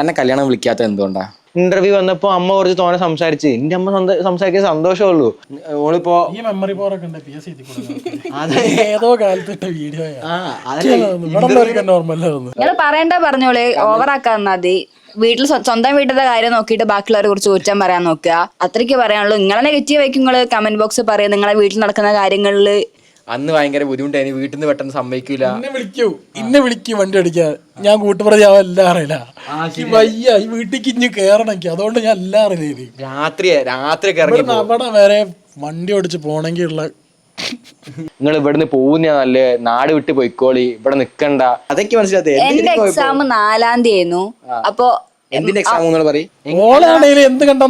എന്നെ കല്യാണം വിളിക്കാത്ത എന്തുകൊണ്ടാ? ഇന്റർവ്യൂ വന്നപ്പോ അമ്മ കുറച്ച് തോനെ സംസാരിച്ച്. എന്റെ അമ്മ സംസാരിക്കാൻ സന്തോഷമുള്ളൂ ഓളിപ്പോ ഈ മെമ്മറി ഉണ്ട് പി എസ് ഏതോ കാലത്തിട്ട വീഡിയോ നിങ്ങൾ പറയണ്ട പറഞ്ഞോളെ. ഓവറാക്കാൻ മതി. വീട്ടിൽ സ്വ- സ്വന്തം വീട്ടിലെ കാര്യം നോക്കിയിട്ട് ബാക്കിയുള്ളവരെ കുറിച്ച് കുറ്റം പറയാൻ നോക്കുക. അത്രയ്ക്ക് പറയാനുള്ളൂ. നിങ്ങളെ നെഗറ്റീവ് ആയിരിക്കും നിങ്ങൾ കമന്റ് ബോക്സ് പറയും. നിങ്ങളെ വീട്ടിൽ നടക്കുന്ന കാര്യങ്ങളിൽ അന്ന് ഭയങ്കര ബുദ്ധിമുട്ടായിരുന്നു വീട്ടിൽ നിന്ന് പെട്ടെന്ന് സമ്മതിക്കൂല. എന്നെ വിളിക്കൂ. ഇന്നെ വിളിക്കൂ വണ്ടി അടിക്കാൻ ഞാൻ കൂട്ടുപ്രതി ആവാൻ എല്ലാം അറിയില്ല. ഈ വയ്യ ഈ വീട്ടിലേക്ക് ഇഞ്ഞ് കേറണം എനിക്ക് അതുകൊണ്ട് ഞാൻ എല്ലാം അറിയില്ല രാത്രി രാത്രി ഇറങ്ങി അവിടെ വരെ വണ്ടി ഓടിച്ച് പോണെങ്കിൽ ഉള്ള നിങ്ങൾ ഇവിടുന്ന് പോകുന്ന നല്ല നാട് വിട്ട് പോയിക്കോളി. ഇവിടെ നിക്കണ്ട. അതൊക്കെ മനസ്സിലാത്ത എന്റെ എക്സാം നാലാം തീയതി ആയിരുന്നു. അപ്പൊ എന്തിന്റെ എക്സാം നിങ്ങൾ പറയും? ഓളാണെങ്കിലും എന്ത് കണ്ടാ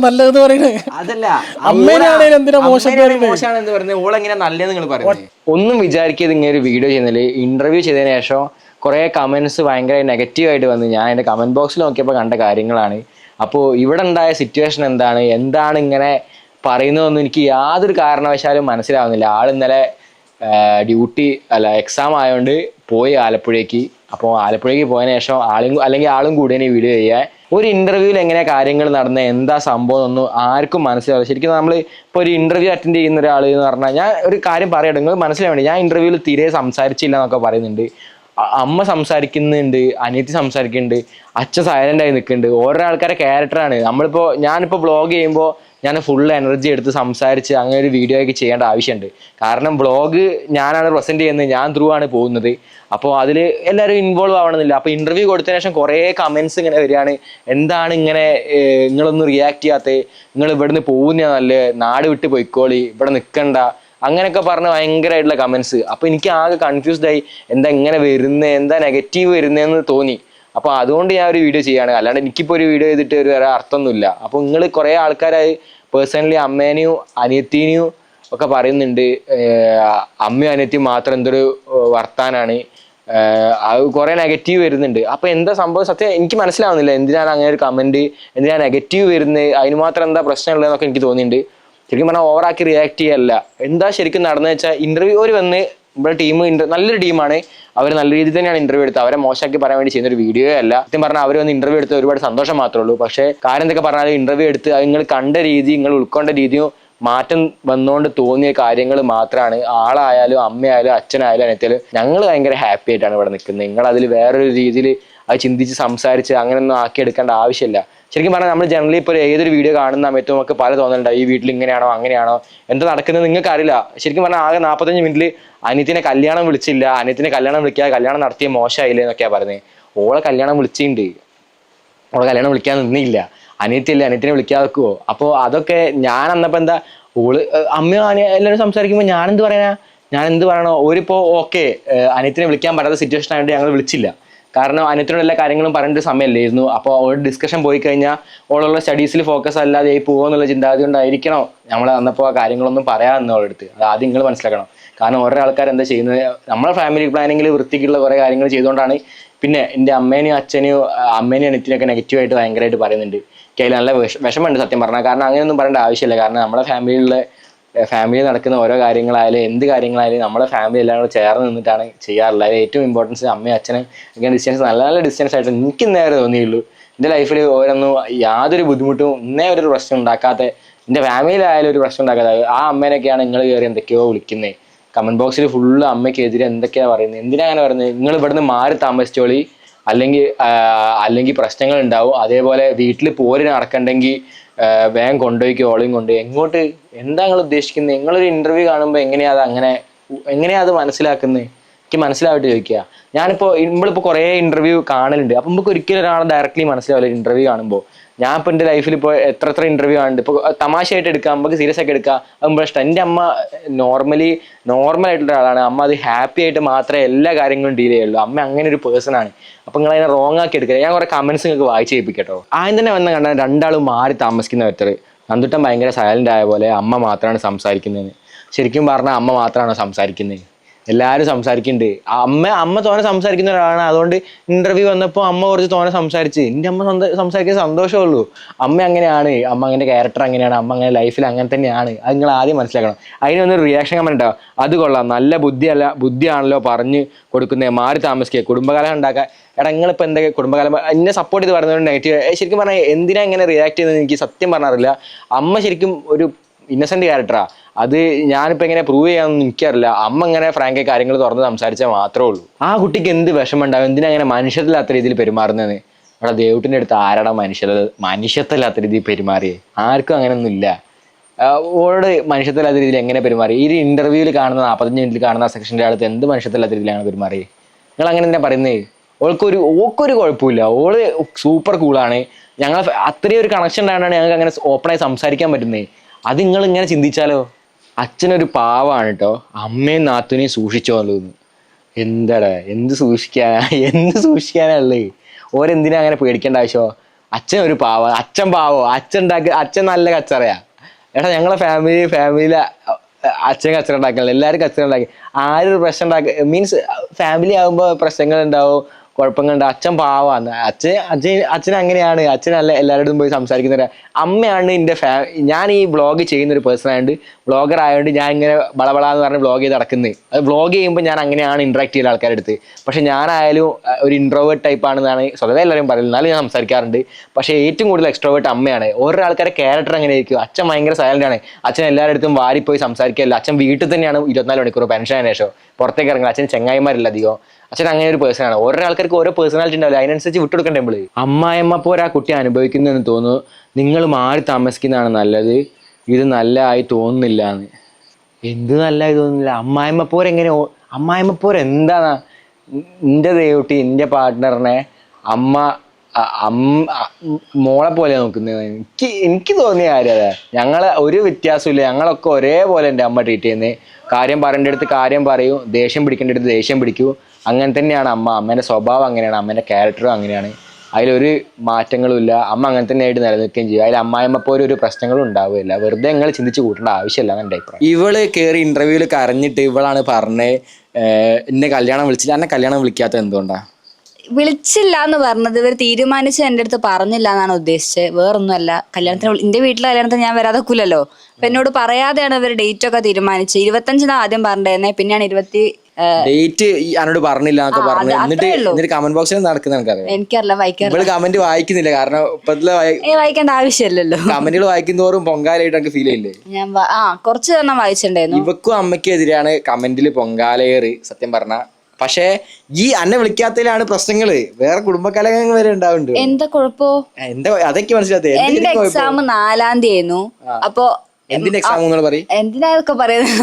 അതല്ല എന്തിനാ മോശം മോശമാണെന്ന് പറയുന്നത്? ഓളെങ്ങനെ നല്ലതെന്ന് നിങ്ങൾ പറയുന്നത് ഒന്നും വിചാരിക്കത് ഇങ്ങനെ ഒരു വീഡിയോ ചെയ്യുന്നില്ല ഇന്റർവ്യൂ ചെയ്തതിന് ശേഷം കുറെ കമന്റ്സ് ഭയങ്കര നെഗറ്റീവ് ആയിട്ട് വന്ന് ഞാൻ എന്റെ കമന്റ് ബോക്സിൽ നോക്കിയപ്പോൾ കണ്ട കാര്യങ്ങളാണ്. അപ്പോൾ ഇവിടെ ഉണ്ടായ സിറ്റുവേഷൻ എന്താണ്? എന്താണ് ഇങ്ങനെ പറയുന്നതെന്ന് എനിക്ക് യാതൊരു കാരണവശാലും മനസ്സിലാവുന്നില്ല. ആൾ ഇന്നലെ ഡ്യൂട്ടി അല്ല എക്സാം ആയതുകൊണ്ട് പോയി ആലപ്പുഴയ്ക്ക്. അപ്പോൾ ആലപ്പുഴയ്ക്ക് പോയതിനു ശേഷം ആളും അല്ലെങ്കിൽ ആളും കൂടിയാണ് ഈ വീഡിയോ ചെയ്യാൻ ഒരു ഇന്റർവ്യൂവിൽ എങ്ങനെ കാര്യങ്ങൾ നടന്ന? എന്താ സംഭവം ഒന്നും ആർക്കും മനസ്സിലാവില്ല. ശരിക്കും നമ്മൾ ഇപ്പോൾ ഒരു ഇന്റർവ്യൂ അറ്റൻഡ് ചെയ്യുന്ന ഒരാൾ എന്ന് പറഞ്ഞാൽ ഞാൻ ഒരു കാര്യം പറയട്ടെ നിങ്ങൾ മനസ്സിലാവേണ്ടി ഞാൻ ഇന്റർവ്യൂവിൽ തീരെ സംസാരിച്ചില്ല എന്നൊക്കെ പറയുന്നുണ്ട്. അമ്മ സംസാരിക്കുന്നുണ്ട് അനിയത്തി സംസാരിക്കുന്നുണ്ട് അച്ഛൻ സൈലന്റ് ആയി നിൽക്കുന്നുണ്ട്. ഓരോ ആൾക്കാരെ ക്യാരക്ടറാണ് നമ്മളിപ്പോൾ ഞാനിപ്പോൾ ബ്ലോഗ് ചെയ്യുമ്പോൾ ഞാൻ ഫുൾ എനർജി എടുത്ത് സംസാരിച്ച് അങ്ങനെ ഒരു വീഡിയോ ഒക്കെ ചെയ്യേണ്ട ആവശ്യമുണ്ട് കാരണം ബ്ലോഗ് ഞാനാണ് പ്രസന്റ് ചെയ്യുന്നത് ഞാൻ ത്രൂ ആണ് പോകുന്നത്. അപ്പോൾ അതിൽ എല്ലാവരും ഇൻവോൾവ് ആവണമെന്നില്ല. അപ്പോൾ ഇന്റർവ്യൂ കൊടുത്തതിന് ശേഷം കുറേ കമൻസ് ഇങ്ങനെ വരികയാണ്. എന്താണ് ഇങ്ങനെ നിങ്ങളൊന്നും റിയാക്ട് ചെയ്യാത്തത് നിങ്ങൾ ഇവിടുന്ന് പോകുന്ന നല്ല? നാട് വിട്ട് പോയിക്കോളി ഇവിടെ നിൽക്കണ്ട അങ്ങനെയൊക്കെ പറഞ്ഞ് ഭയങ്കരമായിട്ടുള്ള കമൻസ് അപ്പോൾ എനിക്ക് ആകെ കൺഫ്യൂസ്ഡായി എന്താ ഇങ്ങനെ വരുന്നത് എന്താ നെഗറ്റീവ് വരുന്നതെന്ന് തോന്നി. അപ്പൊ അതുകൊണ്ട് ഞാൻ ഒരു വീഡിയോ ചെയ്യാണ് അല്ലാണ്ട് എനിക്കിപ്പോ ഒരു വീഡിയോ ചെയ്തിട്ട് ഒരു വേറെ അർത്ഥമൊന്നുമില്ല. അപ്പൊ നിങ്ങൾ കുറെ ആൾക്കാരായി പേഴ്സണലി അമ്മേനെയും അനിയത്തിനെയും ഒക്കെ പറയുന്നുണ്ട്. അമ്മയും അനിയത്തിയും മാത്രം എന്തൊരു വർത്താനാണ്. അത് കുറെ നെഗറ്റീവ് വരുന്നുണ്ട്. അപ്പൊ എന്താ സംഭവം? സത്യം എനിക്ക് മനസ്സിലാവുന്നില്ല. എന്തിനാണ് അങ്ങനെ ഒരു കമന്റ് എന്തിനാണ് നെഗറ്റീവ് വരുന്നത്? അതിന് മാത്രം എന്താ പ്രശ്നമുള്ളതെന്നൊക്കെ എനിക്ക് തോന്നിയിട്ടുണ്ട്. ശരിക്കും പറഞ്ഞാൽ ഓവറാക്കി റിയാക്ട് ചെയ്യല്ല. എന്താ ശരിക്കും നടന്നു വെച്ചാൽ ഒരു വന്ന് ഇവിടെ ടീം നല്ലൊരു ടീമാണ് അവർ നല്ല രീതിയിൽ തന്നെയാണ് ഇന്റർവ്യൂ എടുത്തത്. അവരെ മോശമാക്കി പറയാൻ വേണ്ടി ചെയ്യുന്ന ഒരു വീഡിയോ അല്ല. സത്യം പറഞ്ഞാൽ അവർ വന്ന് ഇന്റർവ്യൂ എടുത്ത് ഒരുപാട് സന്തോഷം മാത്രമേ ഉള്ളൂ. പക്ഷേ കാര്യം എന്തൊക്കെ പറഞ്ഞാൽ ഇന്റർവ്യൂ എടുത്ത് നിങ്ങൾ കണ്ട രീതി നിങ്ങൾ ഉൾക്കൊണ്ട രീതിയും മാറ്റം വന്നുകൊണ്ട് തോന്നിയ കാര്യങ്ങൾ മാത്രമാണ് ആളായാലും അമ്മയായാലും അച്ഛനായാലും അനിയത്തിയാലും ഞങ്ങൾ ഭയങ്കര ഹാപ്പി ആയിട്ടാണ് ഇവിടെ നിൽക്കുന്നത്. നിങ്ങൾ അതിൽ വേറൊരു രീതിയിൽ അത് ചിന്തിച്ച് സംസാരിച്ച് അങ്ങനെയൊന്നും ആക്കി എടുക്കേണ്ട ആവശ്യമില്ല. ശരിക്കും പറഞ്ഞാൽ നമ്മൾ ജനറലി ഇപ്പോൾ ഏതൊരു വീഡിയോ കാണുന്ന സമയത്തും നമുക്ക് പല തോന്നലുണ്ടാവും ഈ വീട്ടിൽ ഇങ്ങനെയാണോ അങ്ങനെയാണോ? എന്താ നടക്കുന്നത് നിങ്ങൾക്ക് അറിയില്ല ശരിക്കും പറഞ്ഞാൽ ആകെ നാൽപ്പത്തഞ്ച് മിനിറ്റിൽ അനിയത്തിനെ കല്യാണം വിളിച്ചില്ല. അനിയത്തിനെ കല്യാണം വിളിക്കാതെ കല്യാണം നടത്തിയ മോശമായില്ലേ എന്നൊക്കെയാണ് പറയുന്നത് ഓളെ കല്യാണം വിളിച്ചിട്ടുണ്ട് ഓളെ കല്യാണം വിളിക്കാൻ നിന്നില്ല. അനിയത്തില്ല അനിയത്തിനെ വിളിക്കാതെ വെക്കുവോ? അപ്പോൾ അതൊക്കെ ഞാൻ അന്നപ്പോൾ എന്താ ഓൾ അമ്മ അമ്മയോ അനിയ എല്ലാവരും സംസാരിക്കുമ്പോൾ ഞാൻ എന്ത് പറയാനാ? ഞാൻ എന്ത് പറയണോ? ഓരിപ്പോ ഓക്കെ അനിയത്തിനെ വിളിക്കാൻ പറ്റാത്ത സിറ്റുവേഷൻ ആയതുകൊണ്ട് ഞങ്ങൾ വിളിച്ചില്ല. കാരണം അനിയത്തിനോട് എല്ലാ കാര്യങ്ങളും പറഞ്ഞിട്ട് സമയമല്ലായിരുന്നു. അപ്പോൾ ഒരു ഡിസ്കഷൻ പോയി കഴിഞ്ഞാൽ ഓളുള്ള സ്റ്റഡീസിൽ ഫോക്കസ് അല്ലാതെ ആയി പോകുമെന്നുള്ള ചിന്താഗതി കൊണ്ടായിരിക്കണോ നമ്മൾ അന്നപ്പോൾ ആ കാര്യങ്ങളൊന്നും പറയാമെന്ന് അടുത്ത്. അത് ആദ്യം നിങ്ങൾ മനസ്സിലാക്കണം. കാരണം ഓരോ ആൾക്കാർ എന്താ ചെയ്യുന്നത്? നമ്മളെ ഫാമിലി പ്ലാനിങ്ങിൽ വൃത്തിക്കുള്ള കുറേ കാര്യങ്ങൾ ചെയ്തുകൊണ്ടാണ് പിന്നെ എന്റെ അമ്മേനെയും അച്ഛനെയും അമ്മേനെയും അനിയത്തിനൊക്കെ നെഗറ്റീവായിട്ട് ഭയങ്കരമായിട്ട് പറയുന്നുണ്ട്. കയ്യിൽ നല്ല വിഷമമുണ്ട് സത്യം പറഞ്ഞാൽ കാരണം അങ്ങനെയൊന്നും പറയേണ്ട ആവശ്യമില്ല. കാരണം നമ്മുടെ ഫാമിലിയിലുള്ള ഫാമിലിയിൽ നടക്കുന്ന ഓരോ കാര്യങ്ങളായാലും എന്ത് കാര്യങ്ങളായാലും നമ്മുടെ ഫാമിലി എല്ലാം കൂടെ ചേർന്ന് നിന്നിട്ടാണ് ചെയ്യാറുള്ളത്. അതിൽ ഏറ്റവും ഇമ്പോർട്ടൻസ് അമ്മയും അച്ഛനും ഇങ്ങനെ ഡിസ്റ്റൻസ് നല്ല നല്ല ഡിസ്റ്റൻസ് ആയിട്ട് എനിക്ക് നേരെ തോന്നിയുള്ളൂ. എന്റെ ലൈഫിൽ ഓരോന്നും യാതൊരു ബുദ്ധിമുട്ടും ഇന്നേ ഒരു പ്രശ്നം ഉണ്ടാക്കാത്ത എന്റെ ഫാമിലിയിലായാലും ഒരു പ്രശ്നം ഉണ്ടാക്കാത്ത ആ അമ്മേനൊക്കെയാണ് നിങ്ങൾ കയറി എന്തൊക്കെയോ വിളിക്കുന്നത് കമന്റ് ബോക്സിൽ ഫുള്ള് അമ്മയ്ക്കെതിരെ എന്തൊക്കെയാണ് പറയുന്നത് എന്തിനാ അങ്ങനെ പറയുന്നത് നിങ്ങൾ ഇവിടുന്ന് മാറി താമസിച്ചോളി. അല്ലെങ്കിൽ അല്ലെങ്കിൽ പ്രശ്നങ്ങൾ ഉണ്ടാവും. അതേപോലെ വീട്ടിൽ പോര് നടക്കണ്ടെങ്കിൽ വേഗം കൊണ്ടുപോയിക്കോ ഓളിയും കൊണ്ട് എങ്ങോട്ട്? എന്താ നിങ്ങൾ ഉദ്ദേശിക്കുന്നത്? നിങ്ങളൊരു ഇന്റർവ്യൂ കാണുമ്പോൾ എങ്ങനെയാ അത് അങ്ങനെ എങ്ങനെയാ അത് മനസ്സിലാക്കുന്നത്? എനിക്ക് മനസ്സിലായിട്ട് ചോദിക്കുക. ഞാനിപ്പോൾ നമ്മളിപ്പോൾ കുറേ ഇന്റർവ്യൂ കാണലുണ്ട്. അപ്പം നമുക്ക് ഒരിക്കലും ഒരാളെ ഡയറക്റ്റ്ലി മനസ്സിലാവില്ല ഇന്റർവ്യൂ കാണുമ്പോൾ ഞാൻ ഇപ്പൊ എന്റെ ലൈഫിൽ ഇപ്പോൾ എത്ര എത്ര ഇന്റർവ്യൂ കാണുന്നുണ്ട് ഇപ്പോൾ തമാശയായിട്ട് എടുക്കാം നമുക്ക് സീരിയസ് ആയിട്ട് എടുക്കാം അത് ഇഷ്ടം എന്റെ അമ്മ നോർമലി നോർമൽ ആയിട്ടുള്ള ഒരാളാണ്. അമ്മ അത് ഹാപ്പി ആയിട്ട് മാത്രമേ എല്ലാ കാര്യങ്ങളും ഡീൽ ചെയ്യുള്ളൂ. അമ്മ അങ്ങനെ ഒരു പേഴ്സൺ ആണ്. അപ്പൊ നിങ്ങൾ അതിനെ റോങ് ആക്കി എടുക്കുക ഞാൻ കുറെ കമന്റ്സ് നിങ്ങൾക്ക് വായിച്ച് കേൾപ്പിക്കട്ടോ ആദ്യം തന്നെ വന്ന കണ്ടാൽ രണ്ടാളും മാറി താമസിക്കുന്ന വെറ്റർ നന്ദുട്ടൻ ഭയങ്കര സൈലന്റ് ആയ പോലെ അമ്മ മാത്രമാണ് സംസാരിക്കുന്നത് ശരിക്കും പറഞ്ഞാൽ അമ്മ മാത്രമാണ് സംസാരിക്കുന്നത് എല്ലാവരും സംസാരിക്കുന്നുണ്ട് അമ്മ അമ്മ തോനെ സംസാരിക്കുന്ന ഒരാളാണ്. അതുകൊണ്ട് ഇന്റർവ്യൂ വന്നപ്പോൾ അമ്മ കുറച്ച് തോനെ സംസാരിച്ച്. എന്റെ അമ്മ സംസാരിക്കുന്ന സന്തോഷമുള്ളൂ. അമ്മ അങ്ങനെയാണ്. അമ്മ അങ്ങനെ ക്യാരക്ടർ അങ്ങനെയാണ്. അമ്മ അങ്ങനെ ലൈഫിൽ അങ്ങനെ തന്നെയാണ്. അത് നിങ്ങൾ ആദ്യം മനസ്സിലാക്കണം. അതിനൊന്നൊരു റിയാക്ഷൻ കമന്റ് ഉണ്ടാവും അത് കൊള്ളാം. നല്ല ബുദ്ധിയല്ല ബുദ്ധിയാണല്ലോ പറഞ്ഞ് കൊടുക്കുന്നത് മാറി താമസിക്കുക കുടുംബകാലം ഉണ്ടാക്കാൻ. എടാ നിങ്ങളിപ്പോൾ എന്തൊക്കെ കുടുംബകാലം? എന്നെ സപ്പോർട്ട് ചെയ്ത് പറഞ്ഞതുകൊണ്ട് നെഗറ്റീവ് ശരിക്കും പറഞ്ഞാൽ എന്തിനാ ഇങ്ങനെ റിയാക്ട് ചെയ്യുന്നത് എനിക്ക് സത്യം പറഞ്ഞറിയില്ല അമ്മ ശരിക്കും ഒരു ഇന്നസെന്റ് ക്യാരക്ടറാ അത് ഞാനിപ്പോ എങ്ങനെ പ്രൂവ് ചെയ്യാമെന്ന് എനിക്കറിയില്ല. അമ്മ ഇങ്ങനെ ഫ്രാങ്ക് കാര്യങ്ങൾ തുറന്ന് സംസാരിച്ചാൽ മാത്രമേ ഉള്ളൂ. ആ കുട്ടിക്ക് എന്ത് വിഷമുണ്ടാവും എന്തിനാ അങ്ങനെ മനുഷ്യത്തില്ലാത്ത രീതിയിൽ പെരുമാറുന്നത് അവിടെ ദേവട്ടിന്റെ അടുത്ത് ആരാടാ മനുഷ്യ മനുഷ്യത്തല്ലാത്ത രീതിയിൽ പെരുമാറിയേ. ആർക്കും അങ്ങനെയൊന്നും ഇല്ല ഓട് മനുഷ്യത്തല്ലാത്ത രീതിയിൽ എങ്ങനെ പെരുമാറി? ഈ ഇന്റർവ്യൂവിൽ കാണുന്ന നാൽപ്പത്തഞ്ച് മിനിറ്റിൽ കാണുന്ന സെക്ഷന്റെ അടുത്ത് എന്ത് മനുഷ്യത്തല്ലാത്ത രീതിയിലാണ് പെരുമാറി? നിങ്ങൾ അങ്ങനെ തന്നെ പറയുന്നത് ഓൾക്കൊരു ഓക്കൊരു കുഴപ്പമില്ല. ഓൾ സൂപ്പർ കൂളാണ് ഞങ്ങൾ അത്രയും ഒരു കണക്ഷൻ ഉണ്ടായതാണ് ഞങ്ങൾക്ക് അങ്ങനെ ഓപ്പണായി സംസാരിക്കാൻ പറ്റുന്നത് അത് നിങ്ങൾ ഇങ്ങനെ ചിന്തിച്ചാലോ? അച്ഛനൊരു പാവാണ് കേട്ടോ അമ്മയും നാത്തുനെയും സൂക്ഷിച്ചോളൂ എന്താടാ എന്ത് സൂക്ഷിക്കാനാ? എന്ത് സൂക്ഷിക്കാനല്ലേ? ഓരെന്തിനാ അങ്ങനെ പേടിക്കേണ്ട ആവശ്യമോ? അച്ഛൻ ഒരു പാവ അച്ഛൻ പാവോ? അച്ഛൻ ഉണ്ടാക്കി അച്ഛൻ നല്ല കച്ചറയാ. എടാ ഞങ്ങളെ ഫാമിലി ഫാമിലിയിലെ അച്ഛൻ കച്ചറ ഉണ്ടാക്കണല്ലോ? എല്ലാവരും കച്ചറ ഉണ്ടാക്കി. ആരും പ്രശ്നം മീൻസ് ഫാമിലി ആകുമ്പോൾ പ്രശ്നങ്ങൾ ഉണ്ടാവും. കുഴപ്പങ്ങളുണ്ട് അച്ഛൻ പാവാന്ന് അച്ഛൻ അച്ഛൻ അച്ഛൻ അങ്ങനെയാണ്. അച്ഛനല്ല എല്ലാവരോടും പോയി സംസാരിക്കുന്നവരാ. അമ്മയാണ് എന്റെ ഫാ ഞാൻ ഈ വ്ളോഗ് ചെയ്യുന്ന ഒരു പേഴ്സൺ ആയതുകൊണ്ട് വ്ളോഗർ ആയതുകൊണ്ട് ഞാൻ ഇങ്ങനെ ബളബള എന്ന് പറഞ്ഞ് വ്ളോഗ് ചെയ്ത് നടക്കുന്നത് അത് വ്ളോഗ് ചെയ്യുമ്പോൾ ഞാൻ അങ്ങനെയാണ് ഇൻട്രാക്ട് ചെയ്യുന്ന ആൾക്കാരുടെ അടുത്ത്. പക്ഷേ ഞാനായാലും ഒരു ഇൻട്രോവേർട്ട് ടൈപ്പ് ആണെന്നാണ് സ്വതവേ എല്ലാവരും പറയുന്നത് എന്നാലും ഞാൻ സംസാരിക്കാറുണ്ട്. പക്ഷേ ഏറ്റവും കൂടുതൽ എക്സ്ട്രോവേർട്ട് അമ്മയാണ്. ഓരോ ആൾക്കാരുടെ ക്യാരക്ടർ അങ്ങനെ ആയിരിക്കും അച്ഛൻ ഭയങ്കര സൈലന്റ് ആണ്. അച്ഛൻ എല്ലാവരുടെ അടുത്തും വാരിപ്പോയി സംസാരിക്കില്ല. അച്ഛൻ വീട്ടിൽ തന്നെയാണ് ഇരുപത്തിനാല് മണിക്കൂർ. പെൻഷൻ ശേഷം പുറത്തേക്ക് ഇറങ്ങുന്നത് അച്ഛൻ ചെങ്ങായിമാരില്ല അധികം. അച്ഛൻ അങ്ങനെ ഒരു പേഴ്സൺ ആണ്. ഓരോ ആൾക്കാർക്ക് ഓരോ പേഴ്സണാലിറ്റി ഉണ്ടാവില്ല? അതിനനുസരിച്ച് വിട്ടുകൊടുക്കണ്ടേ നമ്മൾ? അമ്മായിമ്മ പോരാ കുട്ടി അനുഭവിക്കുന്നതെന്ന് തോന്നുന്നു. നിങ്ങൾ മാറി താമസിക്കുന്നതാണ് നല്ലത്. ഇത് നല്ല ആയി തോന്നുന്നില്ല എന്ന് എന്ത് നല്ലതായി തോന്നുന്നില്ല? അമ്മായിമ്മ പോര എങ്ങനെ അമ്മായിമ്മ പോര എന്താണ് എന്റെ ദേവട്ടി എന്റെ പാർട്ട്ണറിനെ അമ്മ മോളെ പോലെ നോക്കുന്നത് എനിക്ക് എനിക്ക് തോന്നിയ കാര്യം ഞങ്ങൾ ഒരു വ്യത്യാസമില്ല ഞങ്ങളൊക്കെ ഒരേപോലെ എന്റെ അമ്മ ട്രീറ്റ് ചെയ്യുന്നത് കാര്യം പറയേണ്ട അടുത്ത് കാര്യം പറയൂ. ദേഷ്യം പിടിക്കേണ്ട അടുത്ത് ദേഷ്യം പിടിക്കൂ. അങ്ങനെ തന്നെയാണ് അമ്മ. അമ്മേന്റെ സ്വഭാവം അങ്ങനെയാണ് അമ്മേന്റെ ക്യാരക്ടറും അങ്ങനെയാണ്. അതിലൊരു മാറ്റങ്ങളും ഇല്ല. അമ്മ അങ്ങനെ തന്നെയായിട്ട് നിലനിൽക്കുകയും ചെയ്യും. അതിൽ അമ്മായിമ്മ പോലെ ഒരു പ്രശ്നങ്ങളും ഉണ്ടാവുകയില്ല. വെറുതെ നിങ്ങൾ ചിന്തിച്ച് കൂട്ടേണ്ട ആവശ്യമില്ല എന്നെ അഭിപ്രായം. ഇവൾ കയറി ഇന്റർവ്യൂവിൽ കരഞ്ഞിട്ട് ഇവളാണ് പറഞ്ഞത് എന്നെ കല്യാണം വിളിച്ചില്ല. എന്നെ കല്യാണം വിളിക്കാത്ത എന്തുകൊണ്ടാണ് വിളിച്ചില്ല എന്ന് പറഞ്ഞത് ഇവർ തീരുമാനിച്ച് എന്റെ അടുത്ത് പറഞ്ഞില്ല എന്നാണ് ഉദ്ദേശിച്ചത്. വേറൊന്നുമല്ല. കല്യാണത്തിന് എന്റെ എന്റെ വീട്ടിലെ കല്യാണത്തിന് ഞാൻ വരാതെ കൂലല്ലോ അപ്പൊ എന്നോട് പറയാതെയാണ് ഇവർ ഡേറ്റ് ഒക്കെ തീരുമാനിച്ചത്. ഇരുപത്തഞ്ചിനാ ആദ്യം പറഞ്ഞിരുന്നത് പിന്നെയാണ് ഇരുപത്തി ഡേറ്റ് എന്നോട് പറഞ്ഞില്ല എന്നൊക്കെ പറഞ്ഞു എന്നിട്ട് എന്നിട്ട് കമന്റ് ബോക്സിൽ നടക്കുന്ന എനിക്കറിയാം. എനിക്കറിയില്ല വായിക്കാറില്ല. കമന്റ് വായിക്കുന്നില്ല. കാരണം ഇപ്പത്തിലെ വായിക്കേണ്ട ആവശ്യമില്ലല്ലോ. കമന്റുകൾ വായിക്കുന്നതോറും പൊങ്കാലയായിട്ട് എനിക്ക് ഫീൽ ചെയ്യില്ലേ? ഞാൻ ആ കുറച്ച് തന്നെ വായിച്ചിട്ടുണ്ടായിരുന്നു. ഇവക്കും അമ്മയ്ക്കും എതിരെയാണ് കമന്റിൽ പൊങ്കാലയേറ് സത്യം പറഞ്ഞ. പക്ഷേ ഈ അന്നെ വിളിക്കാത്തതിലാണ് പ്രശ്നങ്ങൾ. വേറെ കുടുംബകലഹങ്ങൾ വരെ ഉണ്ടാവുന്നുണ്ട്. എന്താ കുഴപ്പമോ എന്താ അതൊക്കെ മനസ്സിലാത്ത എന്റെ എക്സാം നാലാം തീയതി ആയിരുന്നു. അപ്പൊ എന്തിന്റെ എക്സാം എന്നോട് പറയും? എന്തിനാ ഇതൊക്കെ പറയുന്നത്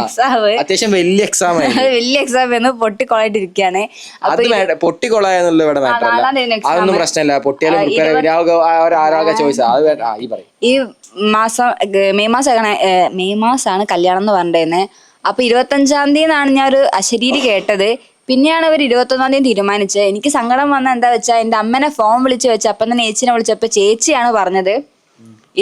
എക്സാം അത്യാവശ്യം വലിയ എക്സാം വലിയ എക്സാം എന്ന് പൊട്ടിക്കൊളായിട്ടിരിക്കുകയാണ് അത് വേണ്ട പൊട്ടിക്കൊള്ളാന്നുള്ള ഇവിടെ. അതൊന്നും പ്രശ്നമില്ല. പൊട്ടിയാലും ആരാകെ ചോയ്സ് അത് ഈ പറയും. ഈ മാസം മെയ് മാസം മെയ് മാസമാണ് കല്യാണം എന്ന് പറഞ്ഞിരുന്നത് അപ്പൊ ഇരുപത്തഞ്ചാം തീയതി എന്നാണ് ഞാൻ ഒരു അശരീരി കേട്ടത്. പിന്നെയാണ് അവർ ഇരുപത്തൊന്നാം തീയതി തീരുമാനിച്ചത്. എനിക്ക് സങ്കടം വന്ന എന്താ വെച്ചാൽ എന്റെ അമ്മനെ ഫോൺ വിളിച്ചു വെച്ച് അപ്പം തന്നെ ചേച്ചിനെ വിളിച്ചപ്പോ ചേച്ചിയാണ് പറഞ്ഞത്.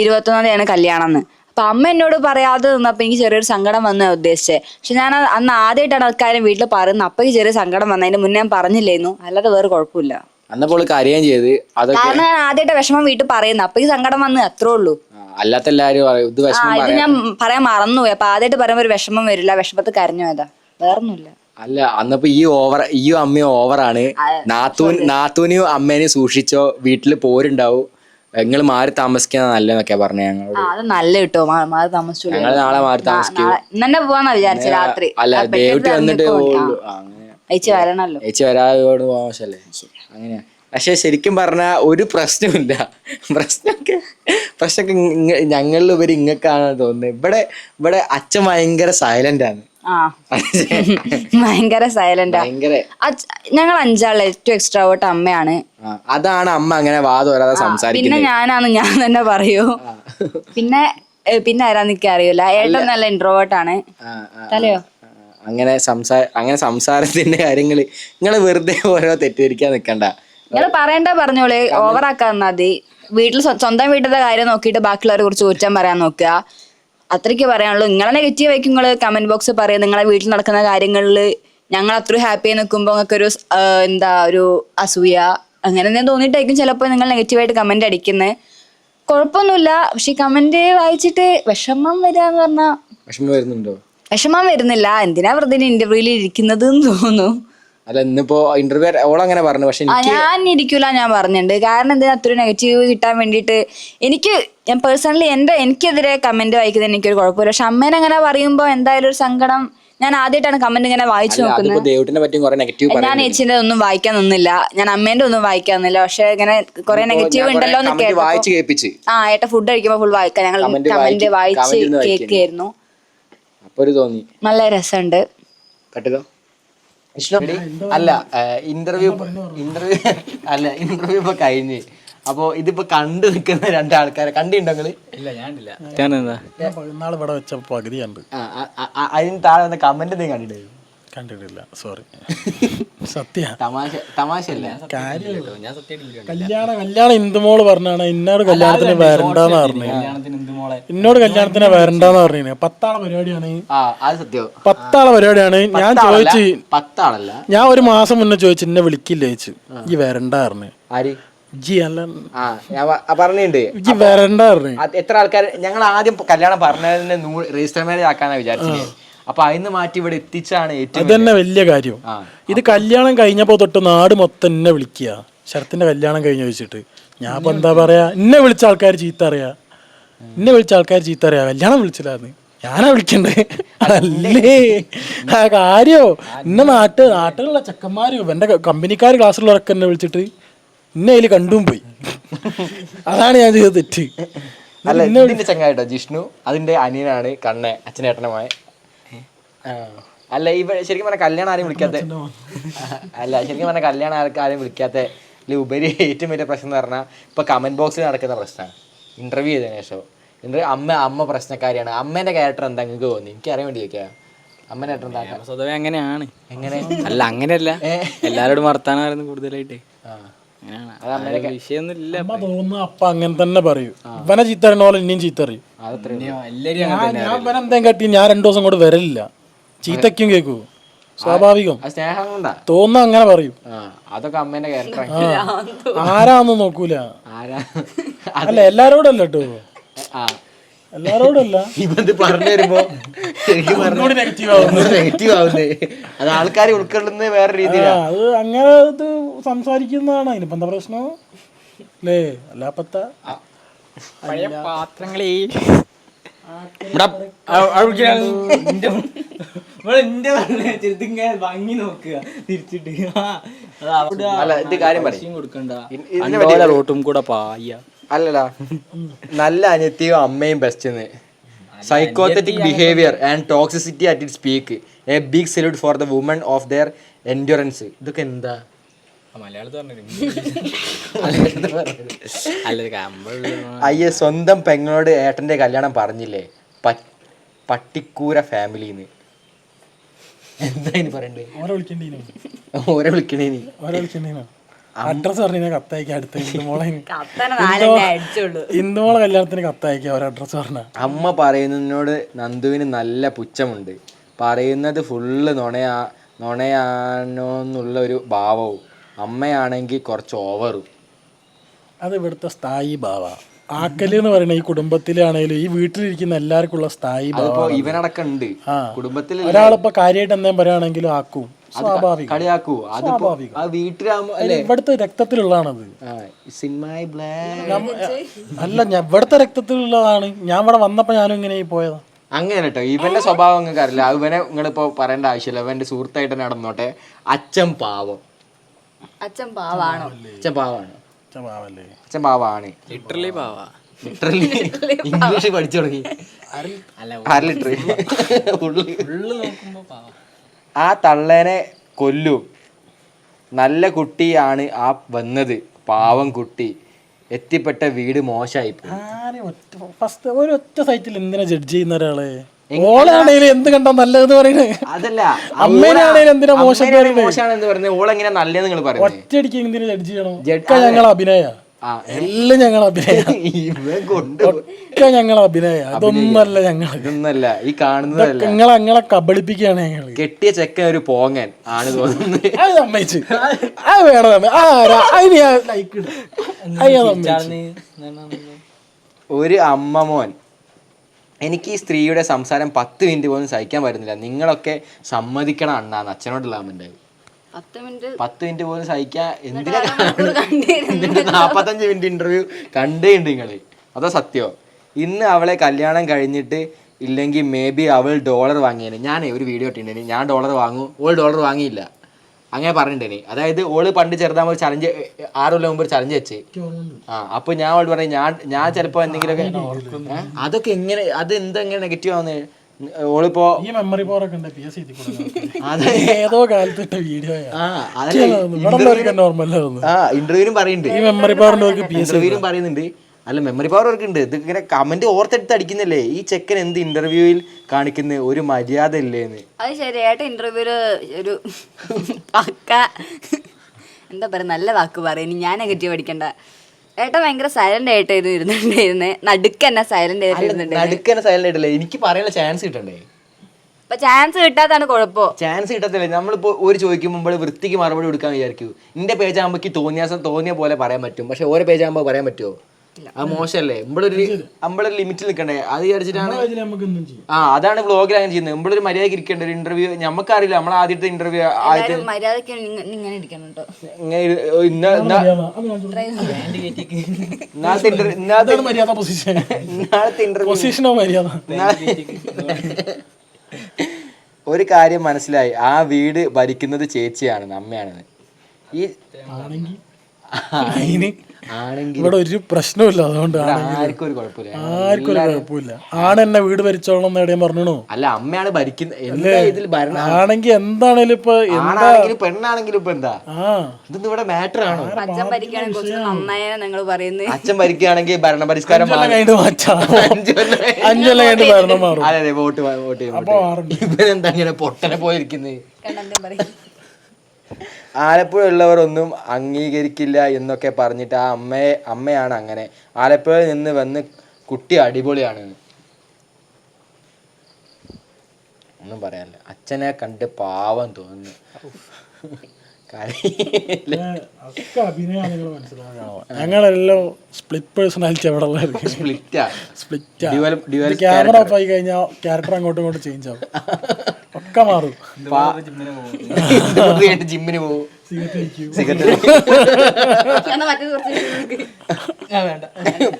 ഇരുപത്തൊന്നാം തീയതിയാണ് കല്യാണം എന്ന് അപ്പൊ അമ്മ എന്നോട് പറയാതെ നിന്നപ്പോ എനിക്ക് ചെറിയൊരു സങ്കടം വന്ന ഉദ്ദേശിച്ചത് പക്ഷെ ഞാൻ അന്ന് ആദ്യമായിട്ടാണ് ആൾക്കാരും വീട്ടിൽ പറയുന്നത്. അപ്പൊ എനിക്ക് ചെറിയ സങ്കടം വന്നതിന് മുന്നേ ഞാൻ പറഞ്ഞില്ലായിരുന്നു അല്ലാതെ വേറെ കുഴപ്പമില്ല. അന്നപ്പോൾ ചെയ്ത് കാരണം ഞാൻ ആദ്യമായിട്ട് വിഷമം വീട്ടിൽ പറയുന്നു അപ്പൊ ഈ സങ്കടം വന്ന് അത്രേ ഉള്ളൂ. അല്ലാത്ത എല്ലാരും ഇത് ആ വിഷമം ഇത് പറയാം ഞാൻ പറയാൻ മറന്നുപോയി. അപ്പൊ ആദ്യമായിട്ട് പറയുമ്പോ ഒരു വിഷമം വരില്ല. വിഷമത്ത് കരഞ്ഞു പോയതാ. വേറൊന്നുമില്ല. അല്ല അന്നപ്പോ ഈ ഓവർ ഈ അമ്മയും ഓവറാണ് നാത്തൂൻ നാത്തൂനെയും അമ്മേനെ സൂക്ഷിച്ചോ? വീട്ടിൽ പോരുണ്ടാവും. നിങ്ങൾ മാറി താമസിക്കുന്നത് നല്ലതെന്നൊക്കെ പറഞ്ഞു ഞങ്ങൾ ആ അത് നല്ല കിട്ടോ മാറി താമസിച്ചു ഞങ്ങൾ നാളെ മാറി താമസിക്കും. ഇന്നെ പോവാന്നാ വിചാരിച്ച രാത്രി. അല്ല ദേവട്ടി വന്നിട്ട്. പോവുള്ളൂ ആ, അങ്ങനെ. അയച്ചു വരണല്ലോ. ചേച്ചി വരാതോട് മോശല്ലേ അങ്ങനെയാ. പക്ഷെ ശരിക്കും പറഞ്ഞ ഒരു പ്രശ്നമില്ല പ്രശ്നമൊക്കെ പ്രശ്നമൊക്കെ ഞങ്ങളിലുപരി ഇങ്ങക്കാണ് തോന്നുന്നത് ഇവിടെ ഇവിടെ അച്ഛൻ ഭയങ്കര സൈലന്റ് ആണ്. ഭയങ്കര സൈലന്റ് ഭയങ്കര. ഞങ്ങൾ അഞ്ചാൾ ഏറ്റവും എക്സ്ട്രാ വോട്ട് അമ്മയാണ് അതാണ് അമ്മ അങ്ങനെ വാദോരാതെ പിന്നെ ഞാനാണ് ഞാനാന്ന് ഞാൻ തന്നെ പറയൂ. പിന്നെ പിന്നെ ആരാ നിക്ക അറിയില്ല ഏട്ടൻ നല്ല ഇൻട്രോവേർട്ട് ആണ്. തലയോ? അങ്ങനെ സംസാര അങ്ങനെ സംസാരത്തിന്റെ കാര്യങ്ങൾ നിങ്ങൾ വെറുതെ ഓരോ തെറ്റിദ്ധരിക്കാൻ നിക്കണ്ട. നിങ്ങൾ പറയണ്ട പറഞ്ഞോളെ. ഓവറാക്കാൻ മതി. വീട്ടിൽ സ്വ- സ്വന്തം വീട്ടിലത്തെ കാര്യം നോക്കിയിട്ട് ബാക്കിയുള്ളവരെ കുറിച്ച് കുറ്റം പറയാൻ നോക്കുക. അത്രയ്ക്ക് പറയാനുള്ളൂ. നിങ്ങളെ നെഗറ്റീവ് ആയിരിക്കും നിങ്ങൾ കമന്റ് ബോക്സ് പറയുക. നിങ്ങളെ വീട്ടിൽ നടക്കുന്ന കാര്യങ്ങളിൽ ഞങ്ങൾ അത്രയും ഹാപ്പി ആയി നിൽക്കുമ്പോൾ നിങ്ങൾക്ക് ഒരു എന്താ ഒരു അസൂയ അങ്ങനെ എന്തെങ്കിലും തോന്നിയിട്ടായിരിക്കും ചിലപ്പോൾ നിങ്ങൾ നെഗറ്റീവായിട്ട് കമന്റ് അടിക്കുന്നത് കുഴപ്പമൊന്നുമില്ല. പക്ഷെ കമന്റ് വായിച്ചിട്ട് വിഷമം വരിക എന്ന് പറഞ്ഞാൽ വിഷമം വരുന്നുണ്ടോ? വിഷമം വരുന്നില്ല. എന്തിനാ വെറുതെ ഇന്റർവ്യൂവിൽ ഇരിക്കുന്നത് തോന്നുന്നു. അല്ല ഇന്നിപ്പോ ഇന്റർവ്യൂ അങ്ങനെ പറഞ്ഞു പക്ഷെ ആ ഞാൻ ഇരിക്കൂല ഞാൻ പറഞ്ഞിട്ടുണ്ട് കാരണം എന്താ അത്ര നെഗറ്റീവ് കിട്ടാൻ വേണ്ടിയിട്ട്? എനിക്ക് ഞാൻ പേഴ്സണലി എന്റെ എനിക്കെതിരെ കമന്റ് വായിക്കുന്നത് എനിക്കൊരു കുഴപ്പമില്ല. പക്ഷെ അമ്മേനെ അങ്ങനെ പറയുമ്പോൾ എന്തായാലും ഒരു സങ്കടം. ഞാൻ ആദ്യമായിട്ടാണ് കമന്റ് ഇങ്ങനെ വായിച്ചു നോക്കുന്നത്. അതിപ്പോ ദേവട്ടിനെ പറ്റിയും കുറെ നെഗറ്റീവ് ഞാൻ ഏച്ചിന്റെ ഒന്നും വായിക്കാൻ നിന്നില്ല. ഞാൻ അമ്മേന്റെ ഒന്നും വായിക്കാൻ നിന്നില്ല. പക്ഷെ ഇങ്ങനെ കുറെ നെഗറ്റീവ് ഉണ്ടല്ലോ എന്ന് കേട്ടു വായിച്ച് കേൾപ്പിച്ച്. ആ ഏട്ട ഫുഡ് കഴിക്കുമ്പോ ഫുൾ വായിക്കാൻ ഞങ്ങൾ Comment കമന്റ് വായിക്കും. വായിച്ച് comment ഇരുന്ന് വായിക്കും. കേൾക്കായിരുന്നു അപ്പൊ ഒരു തോന്നി. നല്ല രസമുണ്ട്. കട്ടിതോ ഇഷ്ടം അല്ല ഇന്റർവ്യൂ ഇന്റർവ്യൂ അല്ല ഇന്റർവ്യൂ ഇപ്പൊ കഴിഞ്ഞ്. അപ്പൊ ഇതിപ്പോ കണ്ടു നിൽക്കുന്ന രണ്ടാൾക്കാരെ കണ്ടിട്ടുണ്ടെങ്കിൽ നാൾ ഇവിടെ വെച്ച പകുതി കണ്ട് അതിന് താഴെ വന്ന കമന്റ് എന്തെങ്കിലും കണ്ടിട്ടുണ്ടായിരുന്നു കണ്ടിട്ടില്ല. സോറി സത്യ. തമാശ തമാശയല്ല? കല്യാണം കല്യാണം ഇന്ദുമോൾ പറഞ്ഞാണ്. ഇന്നോട് കല്യാണത്തിന് വരണ്ടെന്ന് പറഞ്ഞു ഇന്നോട് കല്യാണത്തിന് വരണ്ടെന്ന് പറഞ്ഞു പത്താളെ പരിപാടിയാണ്. ആ അത് സത്യം. പത്താളെ പരിപാടിയാണ്. ഞാൻ ചോദിച്ചു പത്താളല്ല. ഞാൻ ഒരു മാസം മുന്നേ ചോദിച്ചു എന്നെ വിളിക്കില്ല? ചോദിച്ചു. ഈ വരണ്ട പറഞ്ഞു. ആര്? പറഞ്ഞിട്ടുണ്ട് എത്ര ആൾക്കാർ ഞങ്ങൾ ആദ്യം കല്യാണം പറഞ്ഞതിന് രജിസ്റ്റർ മാരേജ് ആക്കാനാണ് വിചാരിച്ചത് അപ്പൊ അതിന്ന് മാറ്റി ഇവിടെ എത്തിച്ചാണ് ഏറ്റവും ഇതന്നെ തന്നെ വലിയ കാര്യം. ഇത് കല്യാണം കഴിഞ്ഞപ്പോ തൊട്ട് നാട് മൊത്തം എന്നെ വിളിക്കുക. ശരത്തിന്റെ കല്യാണം കഴിഞ്ഞ വെച്ചിട്ട്. ഞാൻ ഇപ്പൊ എന്താ പറയാ? എന്നെ വിളിച്ച ആൾക്കാർ ചീത്ത അറിയാ എന്നെ വിളിച്ച ആൾക്കാർ ചീത്ത അറിയാ കല്യാണം വിളിച്ചില്ലായിരുന്നു. ഞാനാ വിളിക്കണ്ടേ? അല്ലേ ആ കാര്യോ? ഇന്ന നാട്ട് നാട്ടിലുള്ള ചെക്കന്മാരും എന്റെ കമ്പനിക്കാർ ക്ലാസ്സിലുള്ളവരൊക്കെ എന്നെ വിളിച്ചിട്ട് ഇന്ന അതിൽ കണ്ടും പോയി. അതാണ് ഞാൻ ചെയ്ത തെറ്റ്. അല്ല ഇതിന്റെ ചങ്ങായിട്ടോ ജിഷ്ണു? അതിന്റെ അനിയനാണ് കണ്ണെ അച്ഛനേട്ടനുമായ. അല്ല ഇവ ശരിക്കും പറഞ്ഞ കല്യാണം ആരും വിളിക്കാത്ത? അല്ല ശരിക്കും പറഞ്ഞ കല്യാണം ആർക്ക് ആരും വിളിക്കാത്ത? ഇതിൽ ഉപരി ഏറ്റവും വലിയ പ്രശ്നം എന്ന് പറഞ്ഞാൽ ഇപ്പൊ കമന്റ് ബോക്സിൽ നടക്കുന്ന പ്രശ്നമാണ് ഇന്റർവ്യൂ ചെയ്തതിനു ശേഷം. ഇന്റർവ്യൂ അമ്മ അമ്മ പ്രശ്നക്കാരിയാണ്. അമ്മേന്റെ ക്യാരക്ടർ എന്താ നിങ്ങൾക്ക് തോന്നി എനിക്ക് അറിയാൻ വേണ്ടി ചോദിക്കാം. അമ്മേന്റെ ക്യാരക്ടർ എന്താ? സ്വതവേ അങ്ങനെയാണ്. എങ്ങനെ? അല്ല അങ്ങനെയല്ല. എല്ലാരോടും വർത്താനായിരുന്നു കൂടുതലായിട്ട്. ആ. അങ്ങനെയാണ്. അത് അമ്മേന്റെ അമ്മ തോന്നുന്നു അപ്പ അങ്ങനെ തന്നെ പറയൂ. ഇവനെ ചീത്ത അറിയണ പോലെ ഇനിയും ചീത്ത അറിയും ഞാൻ ഞാൻ ഇവനെ കട്ടി ഞാൻ രണ്ടു ദിവസം കൂടെ വരലില്ല. ചീത്തയ്ക്കും കേക്കൂ സ്വാഭാവികം. തോന്നാ സ്നേഹം കൊണ്ടാ തോന്നുന്ന അങ്ങനെ പറയും. ആ അതൊക്കെ അമ്മേന്റെ ക്യാരക്ടർ ആരാന്നും നോക്കൂല. അല്ല എല്ലാരോടും അല്ല കേട്ടോ പറഞ്ഞു വരുമ്പോ നെഗറ്റീവ് ആവുന്നേ. അത് ആൾക്കാർ വേറെ രീതിയിലാണ് അത് അങ്ങനെ ഇത് സംസാരിക്കുന്നതാണ്. അതിനിപ്പോ എന്താ പ്രശ്നം? അല്ലേ. അല്ലാപ്പത്ത ഭംഗി നോക്കുക തിരിച്ചിട്ട്. അവിടെ റോട്ടും കൂടെ പായ. അല്ലടാ നല്ല അനിയത്തിയും അമ്മയും best psychopathic behaviour and toxicity at it speak a big salute for the woman of their endurance ഇതൊക്കെ എന്താ? അയ്യ സ്വന്തം പെങ്ങളോട് ഏട്ടന്റെ കല്യാണം പറഞ്ഞില്ലേ? പട്ടിക്കൂര ഫാമിലിന്ന്. എന്താ ഇനി പറയണ്ടേ? ഓരെ വിളിക്കണ്ടീനോ ഓരെ വിളിക്കണേനി. ഓരെ വിളിക്കണ്ടീനോ? അഡ്രസ് പറഞ്ഞ കത്തയക്ക അടുത്ത. ഇന്ദുമോളെ കല്യാണത്തിന് കത്തയക്ക ഒരു അഡ്രസ് പറഞ്ഞ. അമ്മ പറയുന്നതിനോട് നന്ദുവിന് നല്ല പുച്ഛമുണ്ട്. പറയുന്നത് ഫുള്ള് നുണയാ നുണയാണോന്നുള്ള ഒരു ഭാവവും. അമ്മയാണെങ്കിൽ കുറച്ച് ഓവറും അത് ഇവിടുത്തെ സ്ഥായി ഭാവ ആക്കൽ എന്ന് പറയുന്ന ഈ കുടുംബത്തിലാണെങ്കിലും ഈ വീട്ടിലിരിക്കുന്ന എല്ലാവർക്കും ഉള്ള സ്ഥായി ഭാവ ഇവനടക്കം ഉണ്ട്. ആ. കുടുംബത്തിൽ ഒരാളിപ്പോ കാര്യമായിട്ട് എന്തെങ്കിലും പറയുകയാണെങ്കിലും ആക്കും. സ്വാഭാവികം. കളിയാക്കൂ. അതിപ്പോ ആ വീട്ടിലാകുമ്പോ അല്ലേ? ഇവിടുത്തെ രക്തത്തിലുള്ളതാണത്. ബ്ലാക്ക് അല്ല ഞാൻ ഇവിടുത്തെ രക്തത്തിലുള്ളതാണ്. ഞാൻ ഇവിടെ വന്നപ്പോ ഞാനും ഇങ്ങനെ പോയതാ. അങ്ങനെ കേട്ടോ ഇവന്റെ സ്വഭാവം അങ്ങനെ അറിയില്ല ഇവനെ നിങ്ങളിപ്പോ പറയേണ്ട ആവശ്യമില്ല. ഇവന്റെ സുഹൃത്തായിട്ട് നടന്നോട്ടെ. അച്ഛൻ പാവം. അച്ഛൻ പാവാണോ. അച്ഛൻ പാവാണ്. അച്ഛൻ പാവാണ്. ലിറ്ററലി പാവാ. ലിറ്ററലി ഇംഗ്ലീഷ് പഠിച്ചു തുടങ്ങി. അര ലിറ്റർ ആ തള്ളേനെ കൊല്ലു. നല്ല കുട്ടിയാണ് ആ വന്നത്. പാവം കുട്ടി. എത്തിപ്പെട്ട വീട് മോശമായി ഒറ്റ സൈറ്റിൽ എന്തിനാ ജഡ്ജ് ചെയ്യുന്ന ഒരാളെ? എന്ത് കണ്ടാ നല്ലതെന്ന് പറയുന്നത് അതല്ല എന്തിനാ മോശം മോശമാണെന്ന് പറയുന്നത് ഓളെങ്ങനെ നല്ലതെന്ന് നിങ്ങൾ പറയുന്നത്? ഒറ്റയടിക്ക് എന്തിനാ ജഡ്ജ് ചെയ്യണം? Judge- ഒക്കെ ഞങ്ങൾ അഭിനയ. ആ എല്ലാം ഞങ്ങൾ അഭിനയ. ഒക്കെ ഞങ്ങൾ അഭിനയ. അതൊന്നല്ല ഞങ്ങൾ ഇതൊന്നല്ല ഈ കാണുന്നതല്ല. നിങ്ങളെ ഞങ്ങളെ കബളിപ്പിക്കുകയാണ് ഞങ്ങൾ കെട്ടിയ ചെക്ക ഒരു പോങ്ങൻ ആണ് തോന്നുന്നത് അത് സമ്മതിച്ച്. അത് വേണം അതിന് ഞാൻ ലൈക്ക് ഒരു അമ്മ മോൻ. എനിക്ക് ഈ സ്ത്രീയുടെ സംസാരം പത്ത് മിനിറ്റ് പോലും സഹിക്കാൻ പറ്റുന്നില്ല. നിങ്ങളൊക്കെ സമ്മതിക്കണം അണ്ണാന്ന് അച്ഛനോടുള്ള കമന്റ്. പത്ത് മിനിറ്റ് പോലും സഹിക്കാൻ എന്തിനാ നാപ്പത്തഞ്ച് മിനിറ്റ് ഇന്റർവ്യൂ കണ്ടേണ്ട് നിങ്ങൾ. അതോ സത്യോ. ഇന്ന് അവളെ കല്യാണം കഴിഞ്ഞിട്ട് ഇല്ലെങ്കിൽ മേ ബി അവൾ ഡോളർ വാങ്ങിയേനെ. ഞാനേ ഒരു വീഡിയോ ഇട്ടിട്ടുണ്ടെങ്കിൽ ഞാൻ ഡോളർ വാങ്ങും. ഓൾ ഡോളർ വാങ്ങിയില്ല. അങ്ങനെ പറഞ്ഞിട്ടേനി അതായത് ഓൾ പണ്ട് ചെറുതാകുമ്പോൾ ഒരു ചലഞ്ച് ആറ് കൊല്ലം മുമ്പ് ഒരു ചലഞ്ച് വെച്ച്. ആ അപ്പൊ ഞാൻ അവളോട് പറഞ്ഞു ഞാൻ ഞാൻ ചിലപ്പോ എന്തെങ്കിലുമൊക്കെ ഏ? അതൊക്കെ എങ്ങനെ അത് എന്താ എങ്ങനെ നെഗറ്റീവ് ആവുന്നത് ഓളിപ്പോ ഈ മെമ്മറി പവർ ഒക്കെ ഉണ്ട് പി എസ് അത്. ഏതോ കാലത്തിട്ട വീഡിയോ ആ. അതല്ല ഇവിടെ നോർമൽ ആ ഇന്റർവ്യൂവിനും പറയുന്നുണ്ട്. ഈ മെമ്മറി പവറിന്റെ പി എസ് ഇന്റർവ്യൂവിലും പറയുന്നുണ്ട്. അല്ല മെമ്മറി പവർ അവർക്ക് ഉണ്ട് ഇത് ഇങ്ങനെ കമന്റ് ഓർത്തെടുത്ത് അടിക്കുന്നില്ലേ? ഈ ചെക്കൻ എന്ത് ഇന്റർവ്യൂവിൽ കാണിക്കുന്ന? ഒരു മര്യാദ ഇല്ലേന്ന് അത് ശരി ഏട്ടൻ ഇന്റർവ്യൂൽ ഒരു പക്ക. എന്താ പറയാ നല്ല വാക്ക് പറയുന്നു ഞാൻ നെഗറ്റീവ് അടിക്കണ്ട. ഏട്ടൻ ഭയങ്കര സൈലന്റ് ആയിട്ടായിരുന്നു ഇരുന്നുണ്ടായിരുന്നേ നടുക്ക് തന്നെ സൈലന്റ് ആയിട്ട് ഇരുന്നുണ്ട് നടുക്കനെ സൈലന്റ് ആയിട്ടില്ല? എനിക്ക് പറയാനുള്ള ചാൻസ് കിട്ടണ്ടേ? ചാൻസ് കിട്ടാത്താണ് കുഴപ്പം. ചാൻസ് കിട്ടത്തില്ല. നമ്മളിപ്പോ ഒരു ചോദിക്കുമ്പോൾ വൃത്തിക്ക് മറുപടി കൊടുക്കാൻ വിചാരിക്കൂ. എന്റെ പേജ് ആകുമ്പോൾ തോന്നിയാസം തോന്നിയ പോലെ പറയാൻ പറ്റും. പക്ഷെ ഓരോ പേജ് ആകുമ്പോൾ പറയാൻ പറ്റുമോ അത് മോശമല്ലേ? നമ്മളൊരു നമ്മളൊരു ലിമിറ്റിൽ നിൽക്കണ്ടേ അത് വിചാരിച്ചിട്ടാണ് ആ അതാണ് വ്ളോഗിൽ അങ്ങനെ ചെയ്യുന്നത്. നമ്മളൊരു മര്യാദയ്ക്ക് ഇരിക്കേണ്ട ഒരു ഇന്റർവ്യൂ നമുക്കറിയില്ല നമ്മൾ ആദ്യത്തെ ഇന്റർവ്യൂ ആദ്യത്തെ ഇന്നാളത്തെ ഇന്റർവ്യൂ മര്യാദ പൊസിഷൻ ഇന്നാളത്തെ ഇന്റർവ്യൂ പൊസിഷനോ മര്യാദ? ഒരു കാര്യം മനസ്സിലായി. ആ വീട് ഭരിക്കുന്നത് ചേച്ചിയാണ് അമ്മയാണെന്ന്. ഈ ഇവിടെ ഒരു പ്രശ്നമില്ല അതുകൊണ്ട് ആർക്കും ഒരു കുഴപ്പമില്ല. ആർക്കും ഒരു കുഴപ്പമില്ല. ആണ് എന്നെ വീട് ഭരിച്ചോളണം എന്ന് എവിടെയും പറഞ്ഞോ അല്ല അമ്മയാണ് ഭരിക്കുന്നത് ആണെങ്കിൽ എന്താണേലും ഇപ്പൊ എന്താ ആണാണെങ്കിലും പെണ്ണാണെങ്കിലും ഇപ്പൊ എന്താ? ആ. ഇതൊന്നും ഇവിടെ മാറ്റർ ആണോ? അച്ഛൻ ഭരിക്കുകയാണെങ്കിൽ നന്നായ നിങ്ങൾ പറയുന്നത് അച്ഛൻ ഭരിക്കുകയാണെങ്കിൽ ഭരണ പരിഷ്കാരം അഞ്ചല്ല കഴിഞ്ഞ് ഭരണം മാറും. അതെ അതെ വോട്ട് വോട്ട് ചെയ്യാൻ അപ്പൊ. ഇവനെന്താ ഇങ്ങനെ പൊട്ടനെ പോയിരിക്കുന്നത് ആലപ്പുഴ ഉള്ളവരൊന്നും അംഗീകരിക്കില്ല എന്നൊക്കെ പറഞ്ഞിട്ട് ആ അമ്മയെ അമ്മയാണ് അങ്ങനെ. ആലപ്പുഴയിൽ നിന്ന് വന്ന് കുട്ടി അടിപൊളിയാണ്. ഒന്നും പറയാനില്ല. അച്ഛനെ കണ്ട് പാവം തോന്നുന്നു. ഞങ്ങളെല്ലാം സ്പ്ലിറ്റ് പേഴ്സണാലിറ്റി അവിടെ സ്പ്ലിറ്റാ ക്യാമറ കഴിഞ്ഞാൽ ക്യാരക്ടർ അങ്ങോട്ടും ഇങ്ങോട്ടും ചേഞ്ച് ആവും. ഒക്കെ മാറും. ജിമ്മിന് പോകും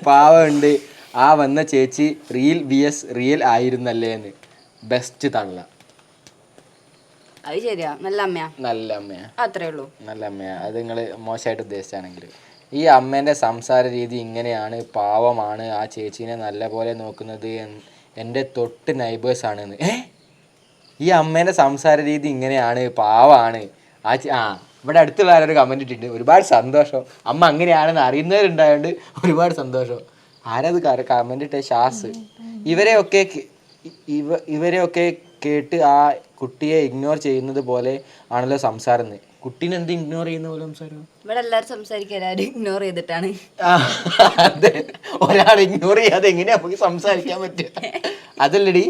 പാവമുണ്ട്. ആ വന്ന ചേച്ചി റിയൽ വി എസ് റിയൽ ആയിരുന്നല്ലേ എന്ന്. ബെസ്റ്റ് തള്ള. അത് ശരിയാ. നല്ല അമ്മയാ. നല്ല അമ്മയാ. അത്രേ ഉള്ളൂ. നല്ല അമ്മയാ. അത് നിങ്ങൾ മോശമായിട്ട് ഉദ്ദേശിച്ചാണെങ്കിൽ. ഈ അമ്മേന്റെ സംസാര രീതി ഇങ്ങനെയാണ്. പാവമാണ് ആ ചേച്ചീനെ നല്ല പോലെ നോക്കുന്നത് എന്റെ എന്റെ തൊട്ട് നൈബേഴ്സ് ആണ് ഏ? ഈ അമ്മേന്റെ സംസാര രീതി ഇങ്ങനെയാണ് പാവാണ്. ആ ഇവിടെ ആ ഇവിടെ അടുത്തുള്ള ആരൊരു കമന്റ് ഇട്ടിട്ടുണ്ട്. ഒരുപാട് സന്തോഷം. അമ്മ അങ്ങനെയാണെന്ന് അറിയുന്നവരുണ്ടായതുകൊണ്ട് ഒരുപാട് സന്തോഷം. ആരത് കമന്റ് ഇട്ടേ? ഷാസ്. ഇവരെയൊക്കെ ഇവ ഇവരെയൊക്കെ കേട്ട് ആ കുട്ടിയെ ഇഗ്നോർ ചെയ്യുന്നത് പോലെ ആണല്ലോ സംസാരം. കുട്ടീനെ എന്ത് ഇഗ്നോർ ചെയ്യുന്ന പോലെ സംസാരം? ഇവിടെ എല്ലാരും സംസാരിക്കുക ഇഗ്നോർ ചെയ്തിട്ടാണ്. അതെ. ഒരാൾ ഇഗ്നോർ ചെയ്യാതെ എങ്ങനെയാ നമുക്ക് സംസാരിക്കാൻ പറ്റുക? അതല്ലടി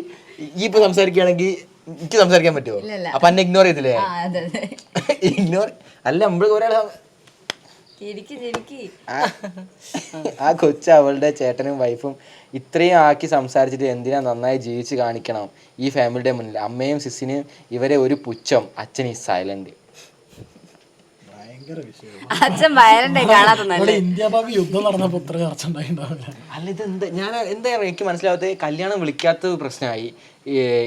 ഈ ഇപ്പൊ സംസാരിക്കുകയാണെങ്കിൽ എനിക്ക് സംസാരിക്കാൻ പറ്റുമോ. അപ്പൊ എന്നെ ഇഗ്നോർ ചെയ്തില്ലേ? ആ അതെ അതെ. ഇഗ്നോർ അല്ല നമ്മൾ ചിരിക്ക് ആ കൊച്ചു അവളുടെ ചേട്ടനും വൈഫും ഇത്രയും ആക്കി സംസാരിച്ചിട്ട് എന്തിനാ നന്നായി ജീവിച്ച് കാണിക്കണം ഈ ഫാമിലിയുടെ മുന്നിൽ? അമ്മയും സിസിനും ഇവരെ ഒരു പുച്ഛം. അച്ഛൻ ഈ സൈലന്റ് അച്ഛൻ വയലന്റ് ഇന്ത്യ യുദ്ധം നടന്നപ്പോ ഇത്ര ചർച്ച ഉണ്ടായിണ്ടാവില്ല. അല്ല ഇത് എന്താ ഞാൻ എന്താ എനിക്ക് മനസ്സിലാവാത്തത് കല്യാണം വിളിക്കാത്ത പ്രശ്നമായി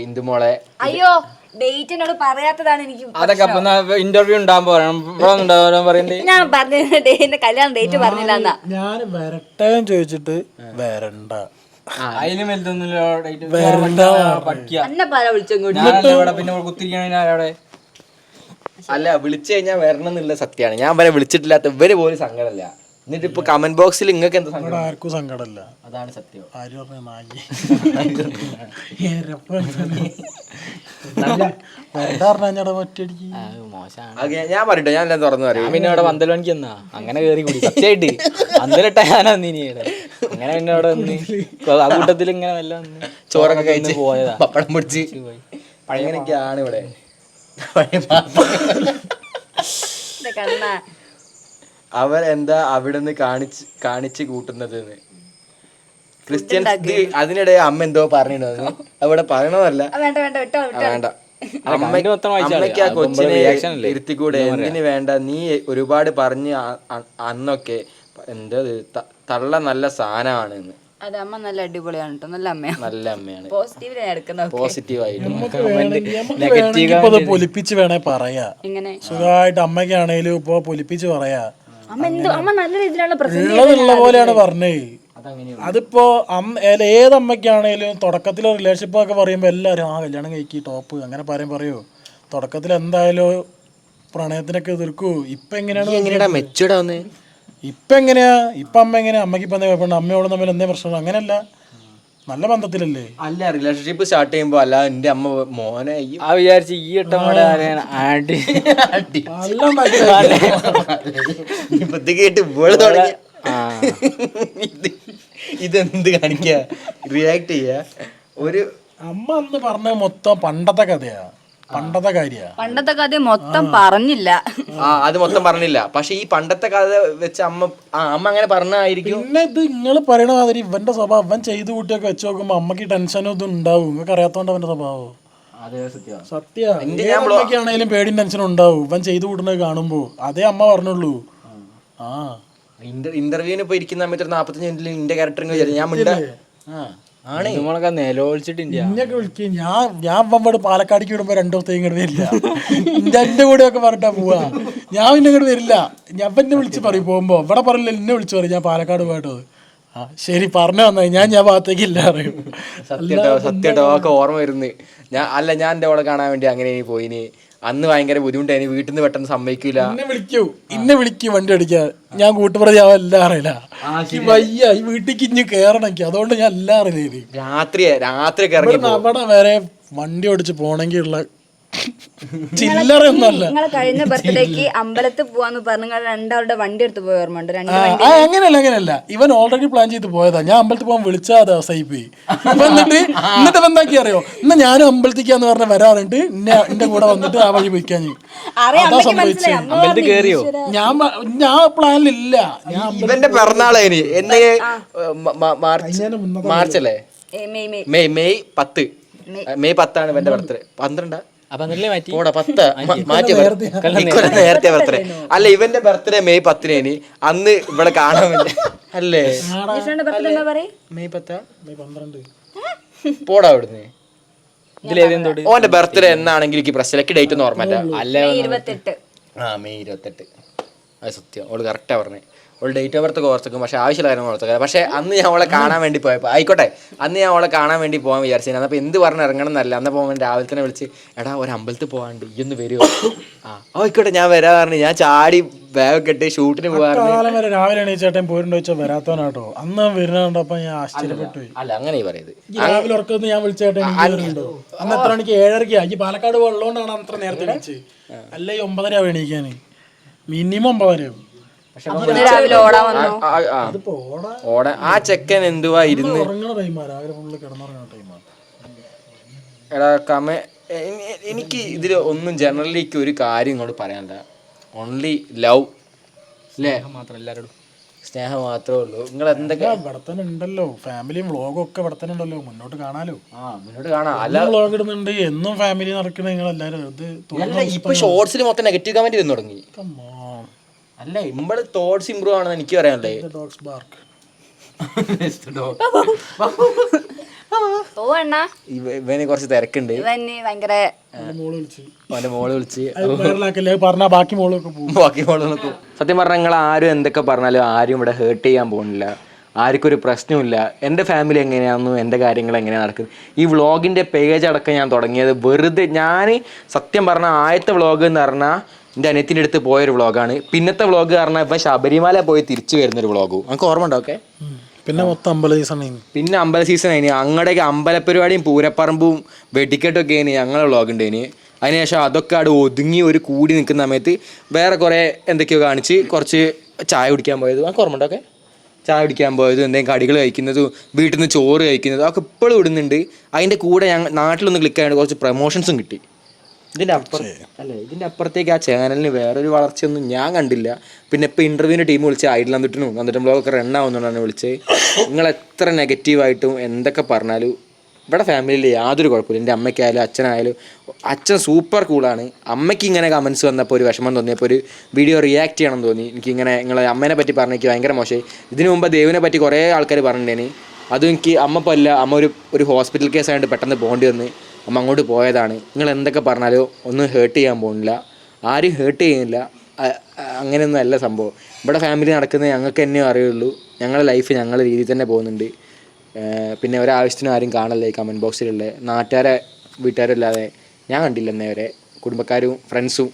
ഇന്ദുമോളെ അയ്യോ ഡേറ്റിനോട് പറയാത്തതാണ് എനിക്ക് അതൊക്കെ അപ്പൊ ഇന്റർവ്യൂ ഉണ്ടാകുമ്പോ ഞാൻ പറഞ്ഞ ഡേറ്റിന്റെ കല്യാണം ഡേറ്റ് പറഞ്ഞില്ല എന്നാ ഞാൻ വരട്ടെ ചോദിച്ചിട്ട് വരണ്ട. അതിലും വലുതൊന്നുമില്ല വരണ്ട. ഞാനല്ലേ ഇവിടെ പിന്നെ കുത്തിരിക്കണ അവിടെ അല്ല വിളിച്ചു കഴിഞ്ഞാൽ വരണം എന്നുള്ള സത്യമാണ്. ഞാൻ വരെ വിളിച്ചിട്ടില്ലാത്ത ഇവർ പോലും സങ്കടമല്ല. എന്നിട്ട് ഇപ്പൊ കമന്റ് ബോക്സിൽ നിങ്ങൾക്ക് എന്താ ഇവിടെ സങ്കടം? ആർക്കും സങ്കടമല്ല. അതാണ് സത്യം. ആര് പറഞ്ഞ നായി? ഏരപ്പൻ. വെറുതെ പറഞ്ഞാ ഒറ്റയടിക്ക് മോശമാണ് അത് ഞാൻ- ഞാൻ പറയട്ടെ ഞാൻ എല്ലാം തുറന്നു പറയും. പിന്നെ അവിടെ വന്തൽ പണിക്ക് എന്നാ അങ്ങനെ കയറി കൂടി. സത്യമായിട്ട്. പന്തലിട്ട ഞാനാ ഇനി അങ്ങനെ പിന്നെ അവിടെ വന്ന് ആ കൂട്ടത്തിൽ ഇങ്ങനെ നല്ല വന്ന് ചോറൊക്കെ കഴിച്ച് പോയതാ. പപ്പടം പിടിച്ച്. അങ്ങനെയൊക്കെയാണ് ഇവിടെ. അവർ എന്താ അവിടെ നിന്ന് കാണിച്ച് കാണിച്ച് കൂട്ടുന്നത് ക്രിസ്ത്യൻസ് അതിനിടെ അമ്മ എന്തോ പറഞ്ഞിട്ടുണ്ടെന്ന് അവിടെ പറയണതല്ല. വേണ്ട. അമ്മയ്ക്ക് ആ കൊച്ചിനെ ഇരുത്തിക്കൂടെ? എന്തിന് വേണ്ട? നീ ഒരുപാട് പറഞ്ഞ് അന്നൊക്കെ എന്താ തള്ള നല്ല സാധനമാണ് അത് അമ്മ നല്ല അടിപൊളിയാണ് കേട്ടോ നല്ല അമ്മയാണ്. നല്ല അമ്മയാണ്. പോസിറ്റീവ് എടുക്കുന്ന പോസിറ്റീവ് ആയിട്ട് അത് പൊലിപ്പിച്ച് വേണേ പറയാ. ഇങ്ങനെ. സുഖമായിട്ട് അമ്മയ്ക്കാണേലും ഇപ്പൊ പൊലിപ്പിച്ച് പറയാ. അമ്മ എന്തോ അമ്മ നല്ല പ്രസന്റ് ഉള്ളതുള്ള പോലെയാണ് പറഞ്ഞേ. അതിപ്പോ അമ്മ ഏല- ഏത് അമ്മയ്ക്കാണേലും തുടക്കത്തിൽ റിലേഷൻഷിപ്പ് ഒക്കെ പറയുമ്പോ എല്ലാരും ആ കല്യാണം കഴിക്കി ടോപ്പ് അങ്ങനെ പറയും പറയൂ. തുടക്കത്തിൽ എന്തായാലും പ്രണയത്തിനൊക്കെ എതിർക്കൂ. ഇപ്പൊ എങ്ങനെയാണ് എങ്ങനെയാ മെച്ചൂർഡ് ആവുന്നത് ഇപ്പൊ എങ്ങനെയാ? ഇപ്പൊ അമ്മ എങ്ങനെയാ? അമ്മയ്ക്ക് ഇപ്പൊ എന്താ കുഴപ്പമുണ്ട് അമ്മയോടും തമ്മിൽ എന്തേ പ്രശ്നം അങ്ങനെയല്ല. നല്ല ബന്ധത്തിലല്ലേ? അല്ല റിലേഷൻഷിപ്പ് സ്റ്റാർട്ട് ചെയ്യുമ്പോ അല്ല എന്റെ അമ്മ മോനെ ആ വിചാരിച്ച് ഈ ഇട്ടം കൂടെ ആടി. ആട്ടി അടി. നല്ല ഇപ്പൊ ഇത് കേട്ട് ഇവൾ തുടങ്ങി. ആ. ഇത് ഇതെന്ത് കാണിക്ക? റിയാക്ട് ചെയ്യ. ഒരു അമ്മ അന്ന് പറഞ്ഞ മൊത്തം പണ്ടത്തെ കഥയാ. പണ്ടത്തെ പണ്ടത്തെ കഥ മൊത്തം പറഞ്ഞില്ല. ആ അത് മൊത്തം പറഞ്ഞില്ല. പക്ഷെ ഈ പണ്ടത്തെ കഥ വെച്ച് അമ്മ ആ അമ്മ അങ്ങനെ പറഞ്ഞായിരിക്കും. പിന്നെ ഇത് നിങ്ങൾ പറയണ മാതിരി ഇവന്റെ സ്വഭാവം അവൻ ചെയ്തു കൂട്ടിയൊക്കെ വെച്ച് നോക്കുമ്പോ അമ്മയ്ക്ക് ടെൻഷനും ഇതും ഉണ്ടാവും. നിങ്ങൾക്ക് അറിയാത്തോണ്ട് അവന്റെ സ്വഭാവം. സത്യ. പേടി പേടിയും ടെൻഷനും ഉണ്ടാവും. ഇവൻ ചെയ്തു കൂട്ടുന്നത് കാണുമ്പോ അതേ അമ്മ പറഞ്ഞുള്ളൂ. ആ. ഇന്റർവ്യൂവിന് പോയിരിക്കുന്ന സമയത്ത് ഒരു നാപ്പത്തഞ്ച് മിനിറ്റിൽ ഇന്റെ ക്യാരക്ടറിങ് ഞാൻ മിണ്ട ആ. നമ്മളൊക്കെ നിലവിളിച്ചിട്ടില്ല. ഇന്നൊക്കെ വിളിക്കും. ഞാൻ ഞാൻ പമ്പോട് പാലക്കാടിക്ക് വിടുമ്പോ രണ്ടു ദിവസത്തേക്ക് ഇങ്ങോട്ട് വരില്ല. എന്റെ എന്റെ കൂടെ ഒക്കെ പറഞ്ഞിട്ടാ പോവാ. ഞാൻ പിന്നെ ഇങ്ങോട്ട് വരില്ല. ഞാൻ എന്നെ വിളിച്ച് പറയും പോകുമ്പോ. ഇവിടെ പറയില്ല എന്നെ വിളിച്ച് പറയും. ഞാൻ പാലക്കാട് പോയിട്ടത്. ആ ശരി പറഞ്ഞു വന്നത് ഞാൻ ഞാൻ ഭാഗത്തേക്ക് ഇല്ല അറിയും സത്യട്ടോ സത്യട്ടോ. ഒക്കെ ഓർമ്മ വരുന്നേ. ഞാൻ അല്ല ഞാൻ എന്റെ കൂടെ കാണാൻ വേണ്ടി അങ്ങനെ പോയിന്. അന്ന് ഭയങ്കര ബുദ്ധിമുട്ടായി. വീട്ടിൽ നിന്ന് പെട്ടെന്ന് സമ്മതിക്കില്ല എന്നെ വിളിക്കൂ. ഇന്നെ വിളിക്കൂ വണ്ടി അടിക്കാൻ ഞാൻ കൂട്ടുപ്രതി എല്ലാം അറിയില്ല. ഈ വയ്യ ഈ വീട്ടിലേക്ക് ഇഞ്ഞ് എനിക്ക് അതുകൊണ്ട് ഞാൻ എല്ലാം അറിയില്ല രാത്രിയെ രാത്രി ഇറങ്ങി വരെ വണ്ടി ഓടിച്ച് പോണെങ്കിൽ ഉള്ള നിങ്ങൾ കഴിഞ്ഞ ബർത്ത്ഡേക്ക് അമ്പലത്തിൽ പോവാന്ന് പറഞ്ഞ് നിങ്ങൾ രണ്ടാളുടെ വണ്ടി എടുത്ത് പോയി ഓർമ്മയുണ്ട്. രണ്ട് വണ്ടി. അങ്ങനെയല്ല അങ്ങനെയല്ല. ഇവൻ ഓൾറെഡി പ്ലാൻ ചെയ്ത് പോയതാ. ഞാൻ അമ്പലത്തിൽ പോകാൻ വിളിച്ചാ ദിവസമായി പോയി ഇപ്പൊ എന്നിട്ട് എന്നിട്ട് എന്താക്കി അറിയോ? എന്നാ ഞാനും അമ്പലത്തിക്കാന്ന് പറഞ്ഞ വരാറുണ്ട്. എന്നെ എന്റെ കൂടെ വന്നിട്ട് ആ വഴി പോയിക്കാൻ അതാ സംഭവിച്ചത്. അമ്പലത്തിൽ കേറിയോ? ഞാൻ ഞാൻ പ്ലാനിലില്ല. ഞാൻ ഇവന്റെ പിറന്നാളേനി എന്നെ മ- മ- മാർച്ച് മാർച്ച് അല്ലേ ഏ, മെയ് മെയ്. മെയ് മെയ് പത്ത്. മെയ് പത്താണ് ഇവന്റെ ബർത്ത്ഡേ. പന്ത്രണ്ടാ? മാറ്റി? ഇക്കൊല്ലം നേരത്തെ. ബർത്ത്ഡേ അല്ല ഇവന്റെ ബർത്ത്ഡേ മെയ് പത്തിനേനി അന്ന് ഇവിടെ കാണാൻ അല്ലേ? മെയ് പത്താ? പോടാ അവിടുന്ന്. ഓന്റെ ബർത്ത്ഡേ എന്നാണെങ്കിൽ എനിക്ക് പ്രശ്നമില്ല ഡേറ്റ് ഒന്നും ഓർമ്മല്ല അല്ല മെയ് ഇരുപത്തെട്ട്. ആ മെയ് ഇരുപത്തെട്ട്. അത് സത്യം. ഓൾ കറക്റ്റാ പറഞ്ഞത് ഓൾ ഡേറ്റ് ഓഫ് ബർത്ത് ഓർത്തേക്കും പക്ഷേ ആവശ്യമുള്ള കാര്യം ഓർത്തേക്കാം പക്ഷേ അന്ന് ഞാൻ അവളെ കാണാൻ വേണ്ടി പോയപ്പോൾ ആയിക്കോട്ടെ. അന്ന് ഞാൻ അവളെ കാണാൻ വേണ്ടി പോകാൻ വിചാരിച്ചു അപ്പോൾ എന്ത് പറഞ്ഞ് ഇറങ്ങണം എന്നല്ല അന്ന് പോകുമ്പോൾ രാവിലെ തന്നെ വിളിച്ച് എടാ ഒരു അമ്പലത്തിൽ പോകാണ്ട് ഈ ഒന്ന് വരുമോ ആ ആയിക്കോട്ടെ ഞാൻ വരാ പറഞ്ഞു ഞാൻ ചാടി ബാഗൊക്കെ ഇട്ട് ഷൂട്ടിന് പോകാറുണ്ട് വരെ രാവിലെ എണീച്ചേട്ടൻ പോരുണ്ടോ വെച്ചാൽ വരാത്തവനാട്ടോ. അന്ന് വരുന്നുണ്ടപ്പോ ഞാൻ ആശ്ചര്യപ്പെട്ടു. അല്ല അങ്ങനെ പറയുന്നത് രാവിലെ ഉറക്കത്ത് ഞാൻ വിളിച്ചേട്ടൻ അന്ന് എത്ര മണിക്ക് ഏഴരക്കാ ഈ പാലക്കാട് വെള്ളമുകൊണ്ടാണ് അത്ര നേരത്തെ എണീച്ച്. അല്ല ഒമ്പതര ആവും മിനിമം ഒമ്പതരയാവും രാവിലെ ഓടാൻ വന്നു. ആ, ആ, അതിപ്പോ ഓടാ ഓടെ ആ ചെക്കൻ എന്തുവാ ഇരുന്ന് ഉറങ്ങണ ടൈമാ രാവിലെ ഫുള്ള് കിടന്നുറങ്ങണ ടൈമാ എടാ കമ എനിക്ക് ഇതിൽ ഒന്നും ജനറലിക്ക് ഒരു കാര്യം ഇങ്ങോട്ട് പറയാനില്ല. ഓൺലി ലവ് അല്ലേ മാത്രം എല്ലാവരോടും സ്നേഹം മാത്രമേ ഉള്ളൂ. നിങ്ങൾ എന്തൊക്കെ ഇവിടെ ഉണ്ടല്ലോ. ഫാമിലിയും വ്ളോഗും ഒക്കെ ഇവിടെ തന്നെ ഉണ്ടല്ലോ. മുന്നോട്ട് കാണാലോ? ആ മുന്നോട്ട് കാണാം. അല്ല വ്ളോഗ് ഇടുന്നുണ്ട്. എന്നും ഫാമിലി നടക്കണ നിങ്ങൾ എല്ലാരും ഇത് ഇപ്പൊ ഷോർട്സിൽ മൊത്തം നെഗറ്റീവ് കമന്റ് വന്നു തുടങ്ങി. അല്ല ഇമ്പൾ തോട്ട്സ് ഇമ്പ്രൂവ് ആണെന്ന് എനിക്ക് പറയാനല്ലേ The dogs bark. ഓ അണ്ണാ. ഇവ- ഇവന് കുറച്ച് തിരക്കുണ്ട്. ഇവന് ഭയങ്കര അവന്റെ മോൾ വിളിച്ച്. അത് ബാക്കി മോളൊക്കെ പോകും. ബാക്കി മോൾ സത്യം പറഞ്ഞാൽ നിങ്ങൾ ആരും എന്തൊക്കെ പറഞ്ഞാലും ആരും ഇവിടെ ഹേർട്ട് ചെയ്യാൻ പോകുന്നില്ല. ആർക്കും ഒരു പ്രശ്നമില്ല എന്റെ ഫാമിലി എങ്ങനെയാണെന്നും എന്റെ കാര്യങ്ങൾ എങ്ങനെയാണ് നടക്കുന്നത്? ഈ വ്ളോഗിന്റെ പേജ് അടക്കം ഞാൻ തുടങ്ങിയത് വെറുതെ ഞാൻ സത്യം പറഞ്ഞാൽ ആദ്യത്തെ വ്ളോഗ് എന്ന് പറഞ്ഞാൽ എന്റെ അനിയത്തിന്റെ അടുത്ത് പോയൊരു വ്ളോഗാണ്. പിന്നത്തെ വ്ളോഗ് കാരണം ഇപ്പം ശബരിമല പോയി തിരിച്ചു വരുന്നൊരു വ്ളോഗും. നമുക്ക് ഓർമ്മ ഉണ്ടോ ഒക്കെ? പിന്നെ മൊത്തം അമ്പല സീസൺ പിന്നെ അമ്പല സീസൺ അതിന് അങ്ങടേക്ക് അമ്പലപ്പരിപാടിയും പൂരപ്പറമ്പും വെടിക്കെട്ടൊക്കെ ആയിരുന്നു ഞങ്ങളെ വ്ളോഗ് ഉണ്ടായിന് അതിനുശേഷം അതൊക്കെ അവിടെ ഒതുങ്ങി ഒരു കൂടി നിൽക്കുന്ന സമയത്ത് വേറെ കുറേ എന്തൊക്കെയോ കാണിച്ച് കുറച്ച് ചായ കുടിക്കാൻ പോയത്. ആ ഓക്കെ ചായ കുടിക്കാൻ പോയതും എന്തെങ്കിലും കടികൾ കഴിക്കുന്നതും വീട്ടിൽ നിന്ന് ചോറ് കഴിക്കുന്നതും അതൊക്കെ ഇപ്പോഴും ഇടുന്നുണ്ട്. അതിന്റെ കൂടെ ഞങ്ങൾ നാട്ടിലൊന്ന് ക്ലിക്ക് കുറച്ച് പ്രൊമോഷൻസും കിട്ടി. ഇതിന്റെ അപ്പുറം അല്ലെ ഇതിന്റെ അപ്പുറത്തേക്ക് ആ ചാനലിന് വേറൊരു വളർച്ചയൊന്നും ഞാൻ കണ്ടില്ല. പിന്നെ ഇപ്പൊ ഇന്റർവ്യൂവിന് ടീം വിളിച്ച് ആയിട്ടില്ല എന്നിട്ടും ബ്ലോഗൊക്കെ റൺ ആവുന്നതാണ് വിളിച്ച്. നിങ്ങൾ എത്ര നെഗറ്റീവായിട്ടും എന്തൊക്കെ പറഞ്ഞാലും ഇവിടെ ഫാമിലിയിൽ യാതൊരു കുഴപ്പമില്ല. എന്റെ അമ്മയ്ക്കായാലും അച്ഛനായാലും അച്ഛൻ സൂപ്പർ കൂളാണ് അമ്മയ്ക്ക് ഇങ്ങനെ കമൻസ് വന്നപ്പോൾ ഒരു വിഷമം തോന്നിയപ്പോൾ ഒരു വീഡിയോ റിയാക്ട് ചെയ്യണം തോന്നി. എനിക്ക് ഇങ്ങനെ നിങ്ങളെ അമ്മേനെ പറ്റി പറഞ്ഞെനിക്ക് ഭയങ്കര മോശമായി. ഇതിനു മുമ്പ് ദേവിനെ പറ്റി കുറേ ആൾക്കാർ പറഞ്ഞിട്ടേന് അതും എനിക്ക് അമ്മ അല്ല അമ്മ ഒരു ഒരു ഹോസ്പിറ്റൽ കേസായതുകൊണ്ട് പെട്ടെന്ന് പോകേണ്ടി വന്ന്. അമ്മ അങ്ങോട്ട് പോയതാണ്. നിങ്ങൾ എന്തൊക്കെ പറഞ്ഞാലും ഒന്നും ഹേർട്ട് ചെയ്യാൻ പോകുന്നില്ല. ആരും ഹേർട്ട് ചെയ്യുന്നില്ല. അങ്ങനെയൊന്നും അല്ല സംഭവം. ഇവിടെ ഫാമിലി നടക്കുന്നത് ഞങ്ങൾക്ക് തന്നെ അറിയുള്ളൂ. ഞങ്ങളുടെ ലൈഫ് ഞങ്ങളുടെ രീതിയിൽ തന്നെ പോകുന്നുണ്ട്. പിന്നെ ഒരാവശ്യത്തിനും ആരും കാണല്ലേ കമന്റ് ബോക്സിലുള്ള നാട്ടുകാരെ വീട്ടുകാരല്ലാതെ ഞാൻ കണ്ടില്ല എന്നേ വരെ. കുടുംബക്കാരും ഫ്രണ്ട്സും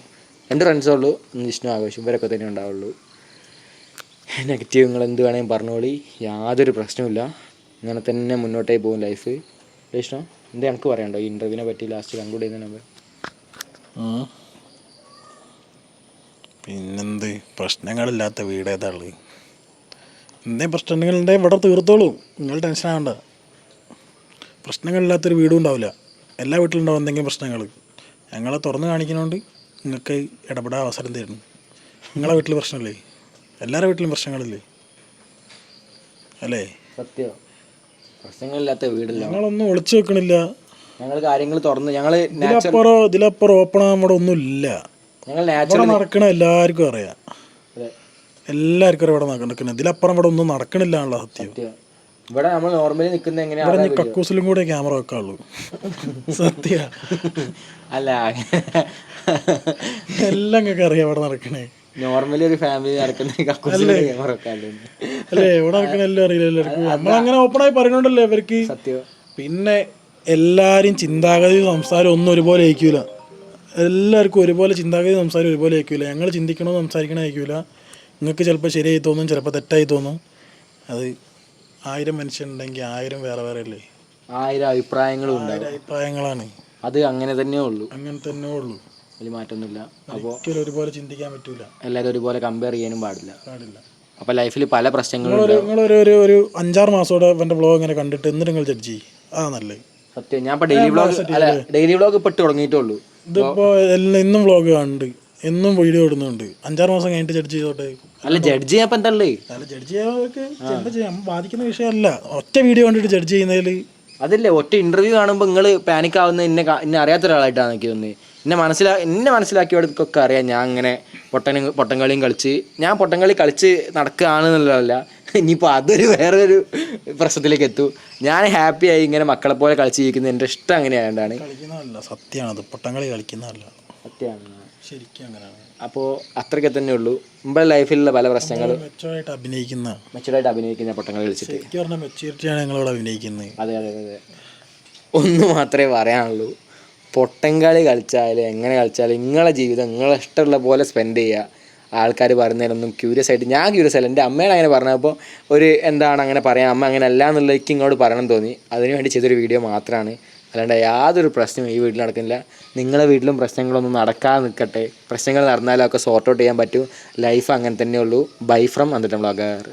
എന്റെ ഫ്രണ്ട്സേ ഉള്ളൂ. വിഷ്ണു ആഘോഷം. ഇവരൊക്കെ തന്നെ ഉണ്ടാവുള്ളൂ. നെഗറ്റീവ് നിങ്ങൾ എന്ത് വേണമെങ്കിലും പറഞ്ഞോളി. യാതൊരു പ്രശ്നവുമില്ല. ഇങ്ങനെ തന്നെ മുന്നോട്ടേ പോകും ലൈഫ് വിഷ്ണു? എന്താ എനിക്ക് പറയണ്ടോ ഈ ഇന്റർവ്യൂവിനെ പറ്റി ലാസ്റ്റ് കൺക്ലൂഡ് ചെയ്യുന്ന നമ്പർ പിന്നെന്ത്? പ്രശ്നങ്ങളില്ലാത്ത വീട് ഏതാ ഉള്ളത് എന്തേ പ്രശ്നങ്ങളുണ്ടെ ഇവിടെ തീർത്തോളൂ. നിങ്ങൾ ടെൻഷൻ ആവണ്ട. പ്രശ്നങ്ങളില്ലാത്തൊരു വീടും ഉണ്ടാവില്ല. എല്ലാ വീട്ടിലുണ്ടാവും എന്തെങ്കിലും പ്രശ്നങ്ങൾ. ഞങ്ങളെ തുറന്ന് കാണിക്കുന്നതുകൊണ്ട് നിങ്ങൾക്ക് ഇടപെടാൻ അവസരം തരുന്നു. നിങ്ങളെ വീട്ടിൽ പ്രശ്നമില്ലേ? എല്ലാവരുടെ വീട്ടിലും പ്രശ്നങ്ങളില്ലേ? അല്ലേ? സത്യം. പ്രശ്നങ്ങളില്ലാത്ത വീടില്ല. ഞങ്ങളൊന്നും ഒളിച്ചു വെക്കണില്ല. ഞങ്ങൾ കാര്യങ്ങൾ തുറന്ന് ഞങ്ങൾ ഇതിലപ്പുറം ഇതിലപ്പുറം ഓപ്പൺ ആകാൻ ഇവിടെ ഒന്നും ഇല്ല ഞങ്ങൾ നാച്ചുറൽ നടക്കണ എല്ലാവർക്കും അറിയാം. എല്ലാവർക്കും ഇവിടെ നടക്കണം ഇതിലപ്പുറം ഇവിടെ ഒന്നും നടക്കണില്ല എന്നുള്ള സത്യം. ഇവിടെ നമ്മൾ നോർമലി നിൽക്കുന്ന എങ്ങനെയാ എങ്ങനെയാണ് കക്കൂസിലും കൂടെ ക്യാമറ വെക്കാള്ളൂ സത്യ. അല്ല എല്ലാം അറിയാം ഇവിടെ നടക്കണേ. നോർമലി ഒരു ഫാമിലി നടക്കുന്ന കക്കൂസിലെ ക്യാമറ ഒക്കെ അല്ലേ? അറിയില്ല എല്ലാവർക്കും. നമ്മളങ്ങനെ ഓപ്പണായി പറയുന്നുണ്ടല്ലോ ഇവർക്ക്. സത്യം. പിന്നെ എല്ലാരും ചിന്താഗതി സംസാരം ഒന്നും ഒരുപോലെ ആയിരിക്കൂല എല്ലാവർക്കും ഒരുപോലെ ചിന്താഗതി സംസാരം ഒരുപോലെ ആയിരിക്കൂല ഞങ്ങൾ ചിന്തിക്കണോ സംസാരിക്കണോ ആയിരിക്കൂല നിങ്ങൾക്ക് ചിലപ്പോൾ ശരിയായി തോന്നും ചിലപ്പോൾ തെറ്റായി തോന്നും. അത് ആയിരം മനുഷ്യനുണ്ടെങ്കിൽ ആയിരം വേറെ വേറെ അല്ലേ? ആയിരം അഭിപ്രായങ്ങളും അഭിപ്രായങ്ങളാണ്. അത് അങ്ങനെ തന്നെ ഉള്ളൂ. അങ്ങനെ തന്നെ ഉള്ളൂ. വലിയ മാറ്റമൊന്നുമില്ല. അപ്പോൾ ഒരുപോലെ ചിന്തിക്കാൻ പറ്റൂല. എല്ലാവരും ഒരുപോലെ കമ്പയർ ചെയ്യാനും പാടില്ല. പാടില്ല. അപ്പോൾ ലൈഫിൽ പല പ്രശ്നങ്ങളും നിങ്ങളൊരു ഒരു ഒരു അഞ്ചാറ് മാസത്തോടെ എന്റെ ബ്ലോഗ് ഇങ്ങനെ കണ്ടിട്ട് എന്നിട്ട് നിങ്ങൾ ജഡ്ജ് ചെയ്യും. ആ നല്ലത്. സത്യം. ഞാൻ ഇപ്പോൾ ഡെയിലി ബ്ലോഗ് അല്ല ഡെയിലി ബ്ലോഗ് ഇപ്പോൾ ഇട്ട് തുടങ്ങിയിട്ടേ ഉള്ളൂ ഇതിപ്പോൾ ഇന്നും വ്ളോഗ് കാണുന്നുണ്ട്. എന്നും വീഡിയോ ഇടുന്നുണ്ട്. അഞ്ചാറ് മാസം കഴിഞ്ഞിട്ട് ജഡ്ജ് ചെയ്തോട്ടെ. അല്ല ജഡ്ജ് ചെയ്യാൻ ഇപ്പം എന്തല്ലേ അല്ല ജഡ്ജ് ചെയ്യാതൊക്കെ എന്താ ചെയ്യാം? ബാധിക്കുന്ന വിഷയമല്ല. ഒറ്റ വീഡിയോ കണ്ടിട്ട് ജഡ്ജ് ചെയ്യുന്നതിൽ അതല്ലേ ഒറ്റ ഇന്റർവ്യൂ കാണുമ്പോൾ നിങ്ങൾ പാനിക് ആവുന്ന എന്നെ എന്നെ അറിയാത്ത ഒരാളായിട്ടാണ് എനിക്ക് തോന്നുന്നത് എന്നെ മനസ്സിലാ എന്നെ മനസ്സിലാക്കിയവർക്കൊക്കെ അറിയാം ഞാൻ അങ്ങനെ പൊട്ടനും പൊട്ടൻകളിയും കളിച്ച് ഞാൻ പൊട്ടൻ കളി കളിച്ച് നടക്കുകയാണെന്നുള്ളതല്ല ഇനിയിപ്പോൾ അതൊരു വേറൊരു പ്രശ്നത്തിലേക്ക് എത്തും. ഞാൻ ഹാപ്പി ആയി ഇങ്ങനെ മക്കളെ പോലെ കളിച്ച് ജീവിക്കുന്നത് എന്റെ ഇഷ്ടം അങ്ങനെയായതുകൊണ്ടാണ് കളിക്കുന്നതല്ല സത്യമാണത്. പൊട്ടംകളി കളിക്കുന്നതല്ല. സത്യമാണ്. ശരിക്കും അങ്ങനെയാണ്. അപ്പോൾ അത്രയ്ക്ക് തന്നെ ഉള്ളൂ. നമ്മുടെ ലൈഫിലുള്ള പല പ്രശ്നങ്ങളും. മെച്ചമായിട്ട് അഭിനയിക്കുന്ന. മെച്ചുറായിട്ട് അഭിനയിക്കുന്ന പൊട്ടങ്ങൾ കളിച്ചിട്ട്. മെച്ചൂരിറ്റിയാണ് ഞങ്ങളോട് അഭിനയിക്കുന്നത്. അതെ അതെ അതെ. ഒന്ന് മാത്രമേ പറയാനുള്ളൂ. പൊട്ടൻകളി കളിച്ചാലും എങ്ങനെ കളിച്ചാലും നിങ്ങളെ ജീവിതം നിങ്ങളെ ഇഷ്ടമുള്ള പോലെ സ്പെൻഡ് ചെയ്യുക. ആൾക്കാർ പറയുന്നതിനൊന്നും ക്യൂരിയസ് ആയിട്ട് ഞാൻ ക്യൂരിയസ് അല്ല എന്റെ അമ്മയാണ് അങ്ങനെ പറഞ്ഞപ്പോൾ ഒരു എന്താണ് അങ്ങനെ പറയാം അമ്മ അങ്ങനെ അല്ല എന്നുള്ളതിലേക്ക് ഇങ്ങോട്ട് പറയണം തോന്നി. അതിന് വേണ്ടി ചെയ്തൊരു വീഡിയോ മാത്രമാണ്. അല്ലാണ്ട് യാതൊരു പ്രശ്നവും ഈ വീട്ടിൽ നടക്കുന്നില്ല. നിങ്ങളെ വീട്ടിലും പ്രശ്നങ്ങളൊന്നും നടക്കാതെ നിൽക്കട്ടെ. പ്രശ്നങ്ങൾ നടന്നാലും ഒക്കെ സോർട്ട് ഔട്ട് ചെയ്യാൻ പറ്റും. ലൈഫ് അങ്ങനെ തന്നെ ഉള്ളൂ ബൈ ഫ്രം എന്നിട്ട് ബ്ലോഗർ